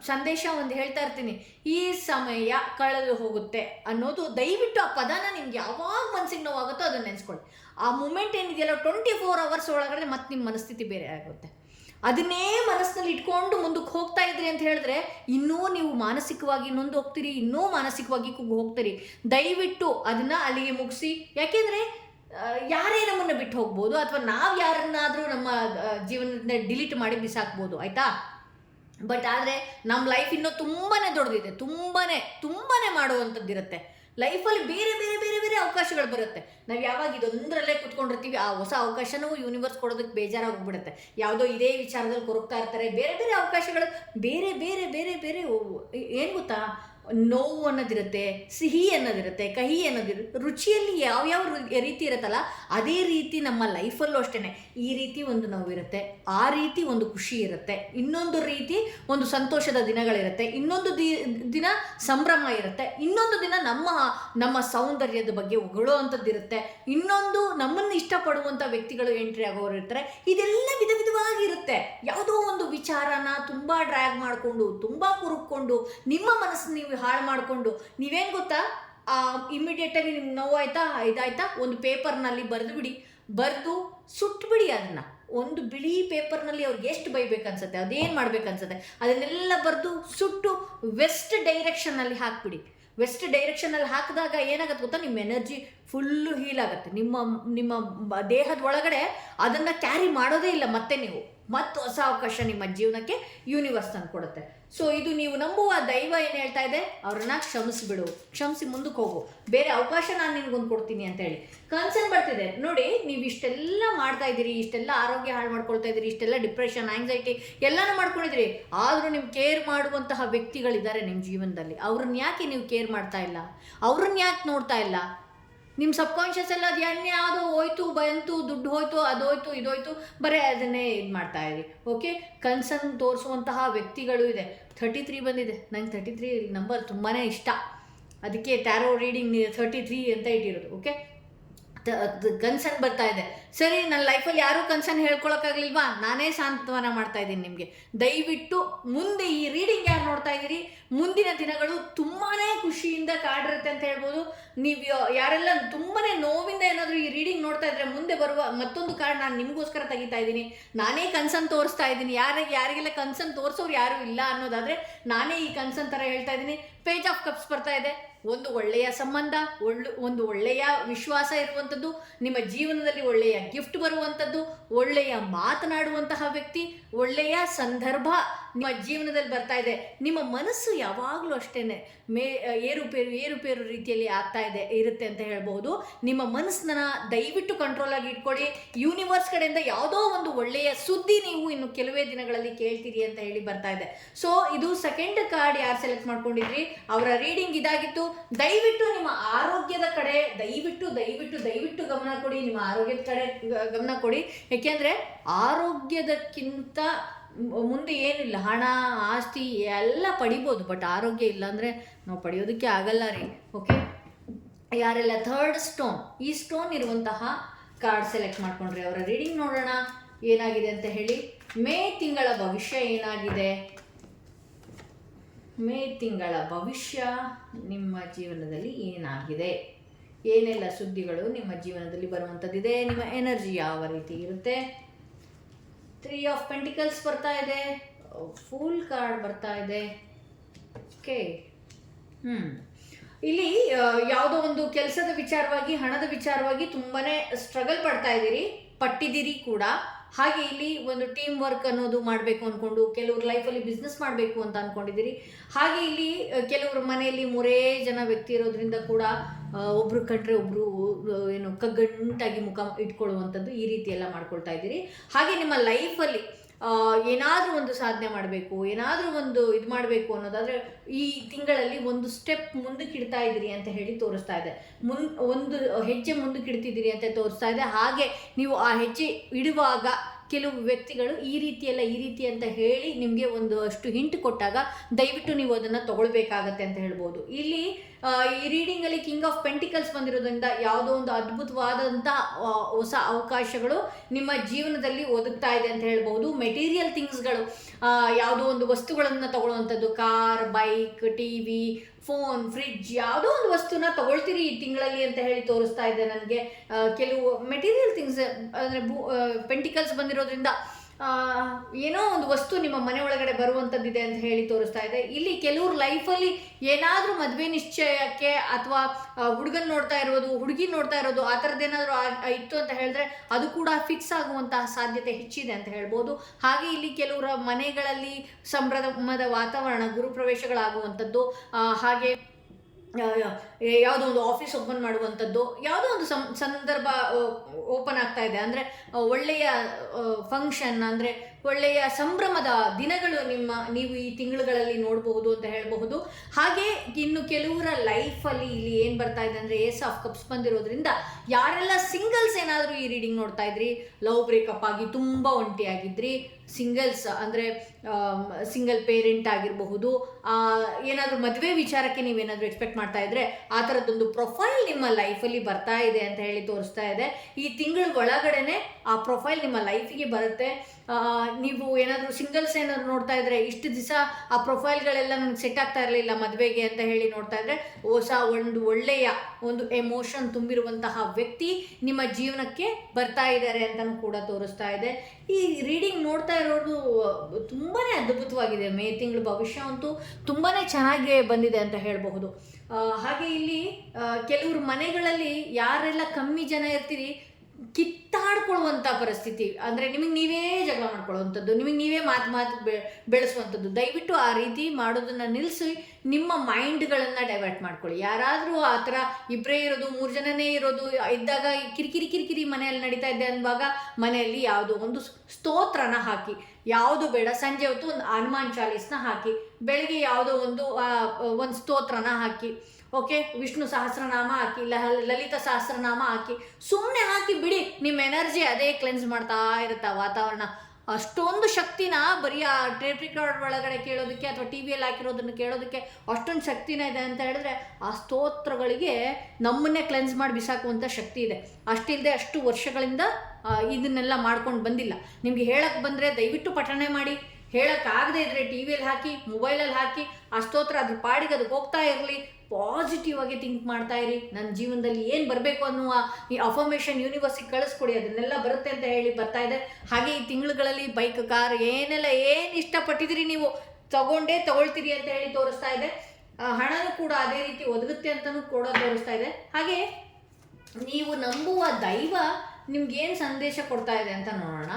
ಸಂದೇಶ ಒಂದು ಹೇಳ್ತಾ ಇರ್ತೀನಿ. ಈ ಸಮಯ ಕಳೆದು ಹೋಗುತ್ತೆ ಅನ್ನೋದು ದಯವಿಟ್ಟು ಆ ಪದನ ನಿಮ್ಗೆ ಯಾವಾಗ ಮನಸ್ಸಿಗೆ ನೋವಾಗುತ್ತೋ ಅದನ್ನ ನೆನೆಸ್ಕೊಳ್ಳಿ. ಆ ಮೂಮೆಂಟ್ ಏನಿದೆಯಲ್ಲ ಟ್ವೆಂಟಿ ಫೋರ್ ಅವರ್ಸ್ ಒಳಗಡೆ ಮತ್ತೆ ನಿಮ್ಮ ಮನಸ್ಥಿತಿ ಬೇರೆ ಆಗುತ್ತೆ. ಅದನ್ನೇ ಮನಸ್ಸಿನಲ್ಲಿ ಇಟ್ಕೊಂಡು ಮುಂದಕ್ಕೆ ಹೋಗ್ತಾ ಇದ್ರಿ ಅಂತ ಹೇಳಿದ್ರೆ ಇನ್ನೂ ನೀವು ಮಾನಸಿಕವಾಗಿ ಇನ್ನೊಂದು ಹೋಗ್ತೀರಿ, ಇನ್ನೂ ಮಾನಸಿಕವಾಗಿ ಕುಗ್ಗು ಹೋಗ್ತೀರಿ. ದಯವಿಟ್ಟು ಅದನ್ನ ಅಲ್ಲಿಗೆ ಮುಗಿಸಿ. ಯಾಕೆಂದ್ರೆ ಯಾರೇ ನಮ್ಮನ್ನು ಬಿಟ್ಟು ಹೋಗ್ಬೋದು, ಅಥವಾ ನಾವು ಯಾರನ್ನಾದರೂ ನಮ್ಮ ಜೀವನದಿಂದ ಡಿಲೀಟ್ ಮಾಡಿ ಬಿಸಾಕ್ಬೋದು, ಆಯ್ತಾ? ಬಟ್ ಆದರೆ ನಮ್ಮ ಲೈಫ್ ಇನ್ನೂ ತುಂಬಾ ದೊಡ್ಡದಿದೆ. ತುಂಬಾ ತುಂಬಾ ಮಾಡುವಂಥದ್ದಿರುತ್ತೆ. ಲೈಫಲ್ಲಿ ಬೇರೆ ಬೇರೆ ಬೇರೆ ಬೇರೆ ಅವಕಾಶಗಳು ಬರುತ್ತೆ. ನಾವು ಯಾವಾಗ ಇದೊಂದರಲ್ಲೇ ಕುತ್ಕೊಂಡಿರ್ತೀವಿ, ಆ ಹೊಸ ಅವಕಾಶನೂ ಯೂನಿವರ್ಸ್ ಕೊಡೋದಕ್ಕೆ ಬೇಜಾರಾಗೋಗ್ಬಿಡುತ್ತೆ ಯಾವುದೋ ಇದೇ ವಿಚಾರದಲ್ಲಿ ಕೊರಗ್ತಾ ಇರ್ತಾರೆ. ಬೇರೆ ಬೇರೆ ಅವಕಾಶಗಳು ಬೇರೆ ಬೇರೆ ಬೇರೆ ಬೇರೆ ಏನು ಗೊತ್ತಾ? ನೋವು ಅನ್ನೋದಿರುತ್ತೆ, ಸಿಹಿ ಅನ್ನೋದಿರುತ್ತೆ, ಕಹಿ ಅನ್ನೋದಿರುತ್ತೆ ರುಚಿಯಲ್ಲಿ ಯಾವ್ಯಾವ ರೀತಿ ಇರುತ್ತಲ್ಲ, ಅದೇ ರೀತಿ ನಮ್ಮ ಲೈಫಲ್ಲೂ ಅಷ್ಟೇ ಈ ರೀತಿ ಒಂದು ನೋವಿರುತ್ತೆ, ಆ ರೀತಿ ಒಂದು ಖುಷಿ ಇರುತ್ತೆ, ಇನ್ನೊಂದು ರೀತಿ ಒಂದು ಸಂತೋಷದ ದಿನಗಳಿರುತ್ತೆ, ಇನ್ನೊಂದು ದಿನ ಸಂಭ್ರಮ ಇರುತ್ತೆ, ಇನ್ನೊಂದು ದಿನ ನಮ್ಮ ನಮ್ಮ ಸೌಂದರ್ಯದ ಬಗ್ಗೆ ಹೊಗಳುವಂಥದ್ದಿರುತ್ತೆ ಇನ್ನೊಂದು ನಮ್ಮನ್ನು ಇಷ್ಟಪಡುವಂಥ ವ್ಯಕ್ತಿಗಳು ಎಂಟ್ರಿ ಆಗೋರು ಇರ್ತಾರೆ, ಇದೆಲ್ಲ ವಿಧ ವಿಧವಾಗಿರುತ್ತೆ ಯಾವುದೋ ಒಂದು ವಿಚಾರನ ತುಂಬ ಡ್ರ್ಯಾಗ್ ಮಾಡಿಕೊಂಡು, ತುಂಬ ಕುರುಕೊಂಡು ನಿಮ್ಮ ಮನಸ್ಸು ನೀವು ಹಾಳು ಮಾಡಿಕೊಂಡು. ನೀವೇನು ಗೊತ್ತಾ? ಆ ಇಮಿಡಿಯೇಟಾಗಿ ನಿಮ್ಗೆ ನೋವಾಯ್ತಾ ಇದಾಯ್ತಾ? ಒಂದು ಪೇಪರ್ನಲ್ಲಿ ಬರೆದು ಬಿಡಿ. ಬರೆದು ಸುಟ್ಟುಬಿಡಿ ಅದನ್ನು ಒಂದು ಬಿಳಿ ಪೇಪರ್ನಲ್ಲಿ ಅವ್ರಿಗೆ ಎಷ್ಟು ಬೈಬೇಕನ್ಸುತ್ತೆ? ಅದೇನು ಮಾಡ್ಬೇಕನ್ಸುತ್ತೆ? ಅದನ್ನೆಲ್ಲ ಬರೆದು ಸುಟ್ಟು ವೆಸ್ಟ್ ಡೈರೆಕ್ಷನ್ನಲ್ಲಿ ಹಾಕ್ಬಿಡಿ. ವೆಸ್ಟ್ ಡೈರೆಕ್ಷನಲ್ಲಿ ಹಾಕಿದಾಗ ಏನಾಗುತ್ತೆ ಗೊತ್ತಾ? ನಿಮ್ಮ ಎನರ್ಜಿ ಫುಲ್ಲು ಹೀಲ್ ಆಗುತ್ತೆ. ನಿಮ್ಮ ನಿಮ್ಮ ದೇಹದ ಒಳಗಡೆ ಅದನ್ನು ಕ್ಯಾರಿ ಮಾಡೋದೇ ಇಲ್ಲ ಮತ್ತೆ ನೀವು. ಮತ್ತು ಹೊಸ ಅವಕಾಶ ನಿಮ್ಮ ಜೀವನಕ್ಕೆ ಯೂನಿವರ್ಸ್ ತಂದು ಕೊಡುತ್ತೆ ಸೊ ಇದು ನೀವು ನಂಬುವ ದೈವ ಏನು ಹೇಳ್ತಾ ಇದೆ? ಅವ್ರನ್ನ ಕ್ಷಮಿಸ್ಬಿಡು. ಕ್ಷಮಿಸಿ ಮುಂದಕ್ಕೆ ಹೋಗು. ಬೇರೆ ಅವಕಾಶ ನಾನು ನಿನಗೊಂದು ಕೊಡ್ತೀನಿ ಅಂತ ಹೇಳಿ. ಕನ್ಸರ್ನ್ ಬರ್ತಿದೆ. ನೋಡಿ, ನೀವು ಇಷ್ಟೆಲ್ಲ ಮಾಡ್ತಾ ಇದ್ದೀರಿ, ಇಷ್ಟೆಲ್ಲ ಆರೋಗ್ಯ ಹಾಳು ಮಾಡ್ಕೊಳ್ತಾ ಇದ್ದೀರಿ, ಇಷ್ಟೆಲ್ಲ ಡಿಪ್ರೆಷನ್ ಆಂಗ್ಸೈಟಿ ಎಲ್ಲನೂ ಮಾಡ್ಕೊಂಡಿದ್ದೀರಿ ಆದರೂ ನೀವು ಕೇರ್ ಮಾಡುವಂತಹ ವ್ಯಕ್ತಿಗಳಿದ್ದಾರೆ ನಿಮ್ಮ ಜೀವನದಲ್ಲಿ. ಅವ್ರನ್ನ ಯಾಕೆ ನೀವು ಕೇರ್ ಮಾಡ್ತಾ ಇಲ್ಲ? ಅವ್ರನ್ನ ಯಾಕೆ ನೋಡ್ತಾ ಇಲ್ಲ? ನಿಮ್ಮ ಸಬ್ ಕಾನ್ಷಿಯಸ್ ಎಲ್ಲ ಅದು ಯಾವುದೋ ಹೋಯ್ತು, ಬಂತು, ದುಡ್ಡು ಹೋಯ್ತು ಅದೋಯ್ತು ಇದೋಯ್ತು ಬರೇ ಅದನ್ನೇ ಇದು ಮಾಡ್ತಾ ಇರಿ ಓಕೆ ಕನ್ಸರ್ನ್ ತೋರಿಸುವಂತಹ ವ್ಯಕ್ತಿಗಳು ಇದೆ. ಥರ್ಟಿ ತ್ರೀ ಬಂದಿದೆ. ನಂಗೆ ಥರ್ಟಿ ತ್ರೀ ನಂಬರ್ ತುಂಬಾ ಇಷ್ಟ. ಅದಕ್ಕೆ ಟ್ಯಾರೋ ರೀಡಿಂಗ್ ಥರ್ಟಿ ತ್ರೀ ಅಂತ ಇಟ್ಟಿರೋದು ಓಕೆ ಕನ್ಸರ್ನ್ ಬರ್ತಾ ಇದೆ. ಸರಿ ನನ್ನ ಲೈಫಲ್ಲಿ ಯಾರೂ ಕನ್ಸರ್ನ್ ಹೇಳ್ಕೊಳಕ್ಕಾಗ್ಲಿಲ್ವಾ? ನಾನೇ ಸಾಂತ್ವನ ಮಾಡ್ತಾ ಇದ್ದೀನಿ ನಿಮಗೆ. ದಯವಿಟ್ಟು ಮುಂದೆ ಈ ರೀಡಿಂಗ್ ಯಾರು ನೋಡ್ತಾ ಇದ್ದೀರಿ? ಮುಂದಿನ ದಿನಗಳು ತುಂಬಾ ಖುಷಿಯಿಂದ ಕಾಡಿರುತ್ತೆ ಅಂತ ಹೇಳ್ಬೋದು. ನೀವು ಯಾರೆಲ್ಲ ತುಂಬಾ ನೋವಿಂದ ಏನಾದರೂ ಈ ರೀಡಿಂಗ್ ನೋಡ್ತಾ ಇದ್ರೆ ಮುಂದೆ ಬರುವ ಮತ್ತೊಂದು ಕಾರ್ಡ್ ನಾನು ನಿಮಗೋಸ್ಕರ ತೆಗಿತಾ ಇದ್ದೀನಿ. ನಾನೇ ಕನ್ಸರ್ನ್ ತೋರಿಸ್ತಾ ಇದ್ದೀನಿ. ಯಾರಿಗೆ ಯಾರಿಗೆಲ್ಲ ಕನ್ಸರ್ನ್ ತೋರಿಸೋರು ಯಾರೂ ಇಲ್ಲ ಅನ್ನೋದಾದರೆ ನಾನೇ ಈ ಕನ್ಸರ್ನ್ ಥರ ಹೇಳ್ತಾ ಇದ್ದೀನಿ. ಪೇಜ್ ಆಫ್ ಕಪ್ಸ್ ಬರ್ತಾ ಇದೆ. ಒಂದು ಒಳ್ಳೆಯ ಸಂಬಂಧ, ಒಳ್ಳೆ, ಒಂದು ಒಳ್ಳೆಯ ವಿಶ್ವಾಸ ಇರುವಂಥದ್ದು, ನಿಮ್ಮ ಜೀವನದಲ್ಲಿ ಒಳ್ಳೆಯ ಗಿಫ್ಟ್ ಬರುವಂಥದ್ದು, ಒಳ್ಳೆಯ ಮಾತನಾಡುವಂತಹ ವ್ಯಕ್ತಿ, ಒಳ್ಳೆಯ ಸಂದರ್ಭ ನಿಮ್ಮ ಜೀವನದಲ್ಲಿ ಬರ್ತಾ ಇದೆ. ನಿಮ್ಮ ಮನಸ್ಸು ಯಾವಾಗಲೂ ಅಷ್ಟೇನೆ. ಮೇ ಏರುಪೇರು ಏರುಪೇರು ರೀತಿಯಲ್ಲಿ ಆಗ್ತಾ ಇದೆ, ಇರುತ್ತೆ ಅಂತ ಹೇಳ್ಬಹುದು. ನಿಮ್ಮ ಮನಸ್ಸನ್ನ ದಯವಿಟ್ಟು ಕಂಟ್ರೋಲ್ ಆಗಿ ಇಟ್ಕೊಳ್ಳಿ. ಯೂನಿವರ್ಸ್ ಕಡೆಯಿಂದ ಯಾವುದೋ ಒಂದು ಒಳ್ಳೆಯ ಸುದ್ದಿ ನೀವು ಇನ್ನು ಕೆಲವೇ ದಿನಗಳಲ್ಲಿ ಕೇಳ್ತೀರಿ ಅಂತ ಹೇಳಿ ಬರ್ತಾ ಇದೆ. ಸೊ ಇದು ಸೆಕೆಂಡ್ ಕಾರ್ಡ್ ಯಾರು ಸೆಲೆಕ್ಟ್ ಮಾಡ್ಕೊಂಡಿದ್ರಿ? ಅವರ ರೀಡಿಂಗ್ ಇದಾಗಿತ್ತು. ದಯವಿಟ್ಟು ನಿಮ್ಮ ಆರೋಗ್ಯದ ಕಡೆ, ದಯವಿಟ್ಟು ದಯವಿಟ್ಟು ದಯವಿಟ್ಟು ಗಮನ ಕೊಡಿ. ನಿಮ್ಮ ಆರೋಗ್ಯದ ಕಡೆ, ಗಮನ ಕೊಡಿ. ಯಾಕೆಂದ್ರೆ ಆರೋಗ್ಯದಕ್ಕಿಂತ ಮುಂದೆ ಏನಿಲ್ಲ, ಹಣ, ಆಸ್ತಿ ಎಲ್ಲ ಪಡಿಬೋದು ಬಟ್ ಆರೋಗ್ಯ ಇಲ್ಲಾಂದರೆ ನಾವು ಪಡೆಯೋದಕ್ಕೆ ಆಗಲ್ಲ ರೀ ಓಕೆ ಯಾರೆಲ್ಲ ಥರ್ಡ್ ಸ್ಟೋನ್ ಈ ಸ್ಟೋನ್ ಇರುವಂತಹ ಕಾರ್ಡ್ ಸೆಲೆಕ್ಟ್ ಮಾಡ್ಕೊಂಡ್ರಿ ಅವರ ರೀಡಿಂಗ್ ನೋಡೋಣ, ಏನಾಗಿದೆ ಅಂತ ಹೇಳಿ, ಮೇ ತಿಂಗಳ ಭವಿಷ್ಯ ಏನಾಗಿದೆ? ಮೇ ತಿಂಗಳ ಭವಿಷ್ಯ ನಿಮ್ಮ ಜೀವನದಲ್ಲಿ ಏನಾಗಿದೆ? ಏನೆಲ್ಲ ಸುದ್ದಿಗಳು ನಿಮ್ಮ ಜೀವನದಲ್ಲಿ ಬರುವಂಥದ್ದಿದೆ ನಿಮ್ಮ ಎನರ್ಜಿ ಯಾವ ರೀತಿ ಇರುತ್ತೆ? ತ್ರೀ ಆಫ್ ಪೆಂಟಿಕಲ್ಸ್ ಬರ್ತಾ ಇದೆ. ಫೂಲ್ ಕಾರ್ಡ್ ಬರ್ತಾ ಇದೆ. ಓಕೆ ಹ್ಞೂ ಇಲ್ಲಿ ಯಾವುದೋ ಒಂದು ಕೆಲಸದ ವಿಚಾರವಾಗಿ, ಹಣದ ವಿಚಾರವಾಗಿ ತುಂಬಾ ಸ್ಟ್ರಗಲ್ ಪಡ್ತಾ ಇದ್ದೀರಿ. ಪಟ್ಟಿದ್ದೀರಿ ಕೂಡ. ಹಾಗೆ ಇಲ್ಲಿ ಒಂದು ಟೀಮ್ ವರ್ಕ್ ಅನ್ನೋದು ಮಾಡಬೇಕು ಅಂದ್ಕೊಂಡು ಕೆಲವರು ಲೈಫಲ್ಲಿ ಬಿಸ್ನೆಸ್ ಮಾಡಬೇಕು ಅಂತ ಅಂದ್ಕೊಂಡಿದ್ದೀರಿ ಹಾಗೆ ಇಲ್ಲಿ ಕೆಲವ್ರ ಮನೆಯಲ್ಲಿ ಮೂರೇ ಜನ ವ್ಯಕ್ತಿ ಇರೋದ್ರಿಂದ ಕೂಡ ಆ, ಒಬ್ರು ಕಂಡ್ರೆ ಒಬ್ರು ಆ, ಏನು ಕಗ್ಗಂಟಾಗಿ ಮುಖ ಇಟ್ಕೊಳ್ಳುವಂಥದ್ದು ಈ ರೀತಿ ಎಲ್ಲ ಮಾಡ್ಕೊಳ್ತಾ ಇದ್ದೀರಿ. ಹಾಗೆ ನಿಮ್ಮ ಲೈಫಲ್ಲಿ ಏನಾದರೂ ಒಂದು ಸಾಧನೆ ಮಾಡಬೇಕು ಏನಾದರೂ ಒಂದು ಇದು ಮಾಡಬೇಕು ಅನ್ನೋದಾದರೆ ಈ ತಿಂಗಳಲ್ಲಿ ಒಂದು ಸ್ಟೆಪ್ ಮುಂದಕ್ಕೆ ಇಡ್ತಾ ಇದ್ದೀರಿ ಅಂತ ಹೇಳಿ ತೋರಿಸ್ತಾ ಇದೆ. ಮುನ್ ಒಂದು ಹೆಜ್ಜೆ ಮುಂದಕ್ಕೆ ಇಡ್ತಿದ್ದೀರಿ ಅಂತ ತೋರಿಸ್ತಾ ಇದೆ. ಹಾಗೆ ನೀವು ಆ ಹೆಜ್ಜೆ ಇಡುವಾಗ ಕೆಲವು ವ್ಯಕ್ತಿಗಳು ಈ ರೀತಿಯಲ್ಲ ಈ ರೀತಿ ಅಂತ ಹೇಳಿ ನಿಮಗೆ ಒಂದು ಅಷ್ಟು ಹಿಂಟ್ ಕೊಟ್ಟಾಗ ದಯವಿಟ್ಟು ನೀವು ಅದನ್ನು ತಗೊಳ್ಬೇಕಾಗತ್ತೆ ಅಂತ ಹೇಳ್ಬೋದು. ಇಲ್ಲಿ ಈ ರೀಡಿಂಗಲ್ಲಿ ಕಿಂಗ್ ಆಫ್ ಪೆಂಟಿಕಲ್ಸ್ ಬಂದಿರೋದ್ರಿಂದ ಯಾವುದೋ ಒಂದು ಅದ್ಭುತವಾದಂಥ ಹೊಸ ಅವಕಾಶಗಳು ನಿಮ್ಮ ಜೀವನದಲ್ಲಿ ಒದಗ್ತಾ ಇದೆ ಅಂತ ಹೇಳ್ಬೋದು. ಮೆಟೀರಿಯಲ್ ಥಿಂಗ್ಸ್ಗಳು ಯಾವುದೋ ಒಂದು ವಸ್ತುಗಳನ್ನು ತಗೊಳ್ಳುವಂಥದ್ದು, car bike T V phone, fridge, ಯಾವುದೋ ಒಂದು ವಸ್ತುನ ತಗೊಳ್ತೀರಿ ಈ ತಿಂಗಳಲ್ಲಿ ಅಂತ ಹೇಳಿ ತೋರಿಸ್ತಾ ಇದೆ ನನಗೆ. ಕೆಲವು ಮೆಟೀರಿಯಲ್ ಥಿಂಗ್ಸ್ ಅಂದರೆ ಬೂ ಪೆಂಟಿಕಲ್ಸ್ ಬಂದಿರೋದ್ರಿಂದ ಏನೋ ಒಂದು ವಸ್ತು ನಿಮ್ಮ ಮನೆ ಒಳಗಡೆ ಬರುವಂಥದ್ದಿದೆ ಅಂತ ಹೇಳಿ ತೋರಿಸ್ತಾ ಇದೆ. ಇಲ್ಲಿ ಕೆಲವ್ರ ಲೈಫಲ್ಲಿ ಏನಾದರೂ ಮದುವೆ ನಿಶ್ಚಯಕ್ಕೆ ಅಥವಾ ಹುಡುಗನ್ ನೋಡ್ತಾ ಇರೋದು ಹುಡುಗಿ ನೋಡ್ತಾ ಇರೋದು, ಆ ಥರದ್ದೇನಾದರೂ ಇತ್ತು ಅಂತ ಹೇಳಿದ್ರೆ ಅದು ಕೂಡ ಫಿಕ್ಸ್ ಆಗುವಂತಹ ಸಾಧ್ಯತೆ ಹೆಚ್ಚಿದೆ ಅಂತ ಹೇಳ್ಬೋದು. ಹಾಗೆ ಇಲ್ಲಿ ಕೆಲವರ ಮನೆಗಳಲ್ಲಿ ಸಂಭ್ರಮದ ವಾತಾವರಣ ಗುರುಪ್ರವೇಶಗಳಾಗುವಂಥದ್ದು ಹಾಗೆ ಯಾವುದೋ ಒಂದು ಆಫೀಸ್ ಓಪನ್ ಮಾಡುವಂಥದ್ದು, ಯಾವುದೋ ಒಂದು ಸಂದರ್ಭ ಓಪನ್ ಆಗ್ತಾ ಇದೆ. ಅಂದರೆ ಒಳ್ಳೆಯ ಫಂಕ್ಷನ್ ಅಂದರೆ ಒಳ್ಳೆಯ ಸಂಭ್ರಮದ ದಿನಗಳು ನಿಮ್ಮ, ನೀವು ಈ ತಿಂಗಳುಗಳಲ್ಲಿ ನೋಡಬಹುದು ಅಂತ ಹೇಳಬಹುದು. ಹಾಗೆ ಇನ್ನು ಕೆಲವರ ಲೈಫಲ್ಲಿ ಇಲ್ಲಿ ಏನು ಬರ್ತಾ ಇದೆ ಅಂದರೆ ಏಸ್ ಆಫ್ ಕಪ್ಸ್ ಬಂದಿರೋದ್ರಿಂದ ಯಾರೆಲ್ಲ ಸಿಂಗಲ್ಸ್ ಏನಾದರೂ ಈ ರೀಡಿಂಗ್ ನೋಡ್ತಾ ಇದ್ರಿ? ಲವ್ ಬ್ರೇಕಪ್ ಆಗಿ ತುಂಬ ಒಂಟಿಯಾಗಿದ್ರಿ. ಸಿಂಗಲ್ಸ್ ಅಂದರೆ ಸಿಂಗಲ್ ಪೇರೆಂಟ್ ಆಗಿರಬಹುದು. ಏನಾದರೂ ಮದುವೆ ವಿಚಾರಕ್ಕೆ ನೀವೇನಾದರೂ ಎಕ್ಸ್ಪೆಕ್ಟ್ ಮಾಡ್ತಾ ಇದ್ರೆ ಆ ಥರದ್ದೊಂದು ಪ್ರೊಫೈಲ್ ನಿಮ್ಮ ಲೈಫಲ್ಲಿ ಬರ್ತಾ ಇದೆ ಅಂತ ಹೇಳಿ ತೋರಿಸ್ತಾ ಇದೆ. ಈ ತಿಂಗಳ ಒಳಗಡೆನೆ ಆ ಪ್ರೊಫೈಲ್ ನಿಮ್ಮ ಲೈಫಿಗೆ ಬರುತ್ತೆ. ನೀವು ಏನಾದರೂ ಸಿಂಗಲ್ಸ್ ಏನಾದ್ರು ನೋಡ್ತಾ ಇದ್ರೆ ಇಷ್ಟು ದಿವಸ ಆ ಪ್ರೊಫೈಲ್ಗಳೆಲ್ಲ ನನಗೆ ಸೆಟ್ ಆಗ್ತಾ ಇರಲಿಲ್ಲ ಮದುವೆಗೆ ಅಂತ ಹೇಳಿ ನೋಡ್ತಾ ಇದ್ರೆ ಹೊಸ ಒಂದು ಒಳ್ಳೆಯ ಒಂದು ಎಮೋಷನ್ ತುಂಬಿರುವಂತಹ ವ್ಯಕ್ತಿ ನಿಮ್ಮ ಜೀವನಕ್ಕೆ ಬರ್ತಾ ಇದ್ದಾರೆ ಅಂತಲೂ ಕೂಡ ತೋರಿಸ್ತಾ ಇದೆ. ಈ ರೀಡಿಂಗ್ ನೋಡ್ತಾ ಇರೋದು ತುಂಬಾ ಅದ್ಭುತವಾಗಿದೆ. ಮೇ ತಿಂಗಳ ಭವಿಷ್ಯ ಅಂತೂ ತುಂಬಾ ಚೆನ್ನಾಗಿ ಬಂದಿದೆ ಅಂತ ಹೇಳಬಹುದು. ಹಾಗೆ ಇಲ್ಲಿ ಕೆಲವರು ಮನೆಗಳಲ್ಲಿ ಯಾರೆಲ್ಲ ಕಮ್ಮಿ ಜನ ಇರ್ತೀರಿ ಕಿತ್ತಾಡ್ಕೊಳ್ಳುವಂಥ ಪರಿಸ್ಥಿತಿ. ಅಂದರೆ ನಿಮಗೆ ನೀವೇ ಜಗಳ ಮಾಡ್ಕೊಳ್ಳುವಂಥದ್ದು, ನಿಮಗೆ ನೀವೇ ಮಾತು ಮಾತು ಬೆ, ಬೆಳೆಸುವಂಥದ್ದು. ದಯವಿಟ್ಟು ಆ ರೀತಿ ಮಾಡೋದನ್ನು ನಿಲ್ಲಿಸಿ ನಿಮ್ಮ ಮೈಂಡ್ಗಳನ್ನು ಡೈವರ್ಟ್ ಮಾಡ್ಕೊಳ್ಳಿ. ಯಾರಾದರೂ ಆ ಥರ ಇಬ್ಬರೇ ಇರೋದು, ಮೂರು ಜನನೇ ಇರೋದು, ಇದ್ದಾಗ ಕಿರಿಕಿರಿ ಕಿರಿಕಿರಿ ಮನೆಯಲ್ಲಿ ನಡೀತಾ ಇದೆ ಅನ್ನುವಾಗ ಮನೆಯಲ್ಲಿ ಯಾವುದೋ ಒಂದು ಸ್ತೋತ್ರನ ಹಾಕಿ, ಯಾವುದು ಬೇಡ, ಸಂಜೆ ಹೊತ್ತು ಒಂದು ಹನುಮಾನ್ ಚಾಲೀಸ್ನ ಹಾಕಿ, ಬೆಳಗ್ಗೆ ಯಾವುದೋ ಒಂದು ಒಂದು ಸ್ತೋತ್ರನ ಹಾಕಿ ಓಕೆ, ವಿಷ್ಣು ಸಹಸ್ರನಾಮ ಹಾಕಿ ಲಲಿತ ಸಹಸ್ರನಾಮ ಹಾಕಿ ಸುಮ್ಮನೆ ಹಾಕಿ ಬಿಡಿ, ನಿಮ್ಮ ಎನರ್ಜಿ ಅದೇ ಕ್ಲೆನ್ಸ್ ಮಾಡ್ತಾ ಇರುತ್ತೆ ವಾತಾವರಣ. ಅಷ್ಟೊಂದು ಶಕ್ತಿನ ಬರೀ ಆ ಟೇಪ್ ರೆಕಾರ್ಡ್ ಒಳಗಡೆ ಕೇಳೋದಕ್ಕೆ ಅಥವಾ ಟಿ ವಿಯಲ್ಲಿ ಹಾಕಿರೋದನ್ನು ಕೇಳೋದಕ್ಕೆ ಅಷ್ಟೊಂದು ಶಕ್ತಿನ ಇದೆ ಅಂತ ಹೇಳಿದ್ರೆ ಆ ಸ್ತೋತ್ರಗಳಿಗೆ ನಮ್ಮನ್ನೇ ಕ್ಲೆನ್ಸ್ ಮಾಡಿ ಬಿಸಾಕುವಂಥ ಶಕ್ತಿ ಇದೆ. ಅಷ್ಟಿಲ್ಲದೆ ಅಷ್ಟು ವರ್ಷಗಳಿಂದ ಇದನ್ನೆಲ್ಲ ಮಾಡ್ಕೊಂಡು ಬಂದಿಲ್ಲ. ನಿಮಗೆ ಹೇಳಕ್ಕೆ ಬಂದರೆ ದಯವಿಟ್ಟು ಪಠಣೆ ಮಾಡಿ. ಹೇಳೋಕ್ಕಾಗದೇ ಇದ್ರೆ ಟಿ ವಿಯಲ್ಲಿ ಹಾಕಿ ಮೊಬೈಲಲ್ಲಿ ಹಾಕಿ, ಆ ಸ್ತೋತ್ರ ಅದ್ರ ಪಾಡಿಗೆ ಅದು ಹೋಗ್ತಾ ಇರಲಿ. ಪಾಸಿಟಿವ್ ಆಗಿ ಥಿಂಕ್ ಮಾಡ್ತಾ ಇರಿ. ನನ್ನ ಜೀವನದಲ್ಲಿ ಏನು ಬರಬೇಕು ಅನ್ನುವ ಈ ಅಫರ್ಮೇಷನ್ ಯೂನಿವರ್ಸಿಗೆ ಕಳಿಸ್ಕೊಡಿ. ಅದನ್ನೆಲ್ಲ ಬರುತ್ತೆ ಅಂತ ಹೇಳಿ ಬರ್ತಾ ಇದೆ. ಹಾಗೆ ಈ ತಿಂಗಳುಗಳಲ್ಲಿ ಬೈಕ್ ಕಾರ್ ಏನೆಲ್ಲ ಏನು ಇಷ್ಟಪಟ್ಟಿದ್ರಿ ನೀವು? ತಗೊಂಡೇ ತಗೊಳ್ತೀರಿ ಅಂತ ಹೇಳಿ ತೋರಿಸ್ತಾ ಇದೆ. ಹಣನೂ ಕೂಡ ಅದೇ ರೀತಿ ಒದಗುತ್ತೆ ಅಂತಲೂ ಕೂಡ ತೋರಿಸ್ತಾ ಇದೆ. ಹಾಗೆ ನೀವು ನಂಬುವ ದೈವ ನಿಮ್ಗೇನು ಸಂದೇಶ ಕೊಡ್ತಾ ಇದೆ ಅಂತ ನೋಡೋಣ.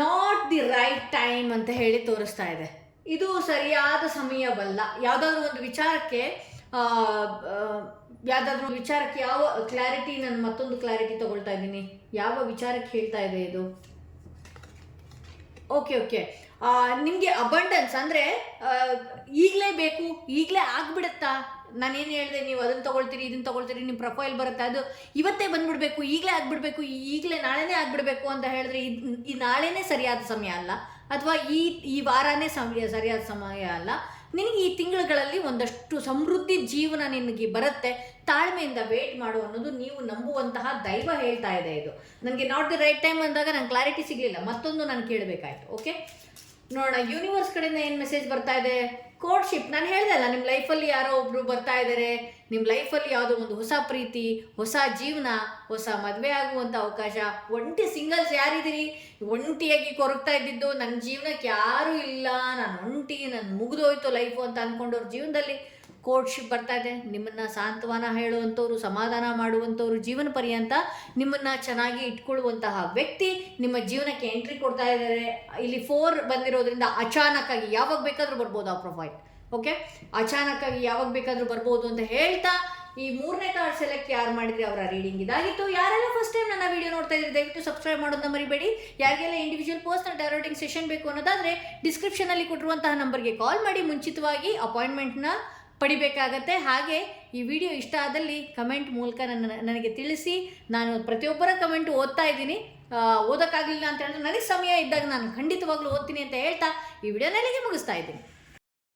ನಾಟ್ ದಿ ರೈಟ್ ಟೈಮ್ ಅಂತ ಹೇಳಿ ತೋರಿಸ್ತಾ ಇದೆ. ಇದು ಸರಿಯಾದ ಸಮಯವಲ್ಲ. ಯಾವುದಾದ್ರೂ ಒಂದು ವಿಚಾರಕ್ಕೆ ಯಾವುದಾದ್ರೂ ವಿಚಾರಕ್ಕೆ ಯಾವ ಕ್ಲಾರಿಟಿ ನಾನು ಮತ್ತೊಂದು ಕ್ಲಾರಿಟಿ ತಗೊಳ್ತಾ ಇದ್ದೀನಿ? ಯಾವ ವಿಚಾರಕ್ಕೆ ಹೇಳ್ತಾ ಇದೆ ಇದು? ಓಕೆ ಓಕೆ ನಿಮಗೆ ಅಬಂಡೆನ್ಸ್ ಅಂದರೆ ಈಗಲೇ ಬೇಕು, ಈಗಲೇ ಆಗ್ಬಿಡುತ್ತಾ? ನಾನೇನು ಹೇಳಿದೆ, ನೀವು ಅದನ್ನು ತಗೊಳ್ತೀರಿ ಇದನ್ನು ತಗೊಳ್ತೀರಿ ನಿಮ್ಮ ಪ್ರೊಫೈಲ್ ಬರುತ್ತೆ? ಅದು ಇವತ್ತೇ ಬಂದ್ಬಿಡ್ಬೇಕು, ಈಗಲೇ ಆಗ್ಬಿಡ್ಬೇಕು, ಈಗಲೇ ನಾಳೆನೇ ಆಗ್ಬಿಡ್ಬೇಕು ಅಂತ ಹೇಳಿದ್ರೆ ಇದು, ಈ ನಾಳೆನೇ ಸರಿಯಾದ ಸಮಯ ಅಲ್ಲ. ಅಥವಾ ಈ ಈ ವಾರನೇ ಸಮಯ, ಸರಿಯಾದ ಸಮಯ ಅಲ್ಲ. ನಿನಗೆ ಈ ತಿಂಗಳುಗಳಲ್ಲಿ ಒಂದಷ್ಟು ಸಮೃದ್ಧಿ ಜೀವನ ನಿನಗೆ ಬರುತ್ತೆ. ತಾಳ್ಮೆಯಿಂದ ವೇಟ್ ಮಾಡು ಅನ್ನೋದು ನೀವು ನಂಬುವಂತಹ ದೈವ ಹೇಳ್ತಾ ಇದೆ ಇದು. ನನಗೆ ನಾಟ್ ದಿ ರೈಟ್ ಟೈಮ್ ಅಂದಾಗ ನಂಗೆ ಕ್ಲಾರಿಟಿ ಸಿಗಲಿಲ್ಲ. ಮತ್ತೊಂದು ನಾನು ಕೇಳಬೇಕಾಯ್ತು ಓಕೆ ನೋಡೋಣ ಯೂನಿವರ್ಸ್ ಕಡೆಯಿಂದ ಏನು ಮೆಸೇಜ್ ಬರ್ತಾ ಇದೆ? ಕೋರ್ಟ್ಶಿಪ್ ನಾನು ಹೇಳಿದೆ ಅಲ್ಲ ನಿಮ್ಮ ಲೈಫಲ್ಲಿ ಯಾರೋ ಒಬ್ರು ಬರ್ತಾ ಇದ್ದಾರೆ ನಿಮ್ಮ ಲೈಫಲ್ಲಿ ಯಾವುದೋ ಒಂದು ಹೊಸ ಪ್ರೀತಿ, ಹೊಸ ಜೀವನ, ಹೊಸ ಮದುವೆ ಆಗುವಂಥ ಅವಕಾಶ. ಒಂಟಿ ಸಿಂಗಲ್ಸ್ ಯಾರಿದ್ದೀರಿ? ಒಂಟಿಯಾಗಿ ಕೊರಗ್ತಾ ಇದ್ದಿದ್ದು ನನ್ನ ಜೀವನಕ್ಕೆ ಯಾರೂ ಇಲ್ಲ. ನಾನು ಒಂಟಿ, ನಾನು ಮುಗಿದೋಯ್ತು ಲೈಫು ಅಂತ ಅಂದ್ಕೊಂಡವ್ರ ಜೀವನದಲ್ಲಿ. ಕೋರ್ಟ್ಶಿಪ್ ಬರ್ತಾ ಇದೆ. ನಿಮ್ಮನ್ನು ಸಾಂತ್ವನ ಹೇಳುವಂಥವ್ರು, ಸಮಾಧಾನ ಮಾಡುವಂಥವ್ರು ಜೀವನ ಪರ್ಯಂತ ನಿಮ್ಮನ್ನು ಚೆನ್ನಾಗಿ ಇಟ್ಕೊಳ್ಳುವಂತಹ ವ್ಯಕ್ತಿ ನಿಮ್ಮ ಜೀವನಕ್ಕೆ ಎಂಟ್ರಿ ಕೊಡ್ತಾ ಇದ್ದಾರೆ. ಇಲ್ಲಿ ಫೋರ್ ಬಂದಿರೋದ್ರಿಂದ ಅಚಾನಕ್ಕಾಗಿ ಯಾವಾಗ ಬೇಕಾದರೂ ಬರ್ಬೋದು ಆ ಪ್ರೊಫೈಲ್ ಓಕೆ ಅಚಾನಕ್ಕಾಗಿ ಯಾವಾಗ ಬೇಕಾದರೂ ಬರ್ಬೋದು ಅಂತ ಹೇಳ್ತಾ ಈ ಮೂರನೇ ಕಾರ್ಡ್ ಸೆಲೆಕ್ಟ್ ಯಾರು ಮಾಡಿದ್ರಿ ಅವರ ರೀಡಿಂಗ್ ಇದಾಗಿತ್ತು. ಯಾರೆಲ್ಲ ಫಸ್ಟ್ ಟೈಮ್ ನನ್ನ ವಿಡಿಯೋ ನೋಡ್ತಾ ಇದ್ರೆ ದಯವಿಟ್ಟು ಸಬ್ಸ್ಕ್ರೈಬ್ ಮಾಡೋದನ್ನ ಮರಿಬೇಡಿ. ಯಾರಿಗೆಲ್ಲ ಇಂಡಿವಿಜುವಲ್ ಪರ್ಸ್ನಲ್ ಡೈರೋಟಿಂಗ್ ಸೆಷನ್ ಬೇಕು ಅನ್ನೋದಾದರೆ ಡಿಸ್ಕ್ರಿಪ್ಷನಲ್ಲಿ ಕೊಟ್ಟಿರುವಂತಹ ನಂಬರ್ಗೆ ಕಾಲ್ ಮಾಡಿ, ಮುಂಚಿತವಾಗಿ ಅಪಾಯಿಂಟ್ಮೆಂಟ್ನ ಪಡಿಬೇಕಾಗತ್ತೆ. ಹಾಗೆ ಈ ವಿಡಿಯೋ ಇಷ್ಟ ಆದಲ್ಲಿ ಕಮೆಂಟ್ ಮೂಲಕ ನನ್ನ, ನನಗೆ ತಿಳಿಸಿ. ನಾನು ಪ್ರತಿಯೊಬ್ಬರ ಕಮೆಂಟ್ ಓದ್ತಾ ಇದ್ದೀನಿ. ಓದೋಕ್ಕಾಗಲಿಲ್ಲ ಅಂತ ಹೇಳಿದ್ರೆ ನನಗೆ ಸಮಯ ಇದ್ದಾಗ ನಾನು ಖಂಡಿತವಾಗ್ಲೂ ಓದ್ತೀನಿ ಅಂತ ಹೇಳ್ತಾ ಈ ವಿಡಿಯೋನ ಇಲ್ಲಿಗೆ ಮುಗಿಸ್ತಾ ಇದ್ದೀನಿ.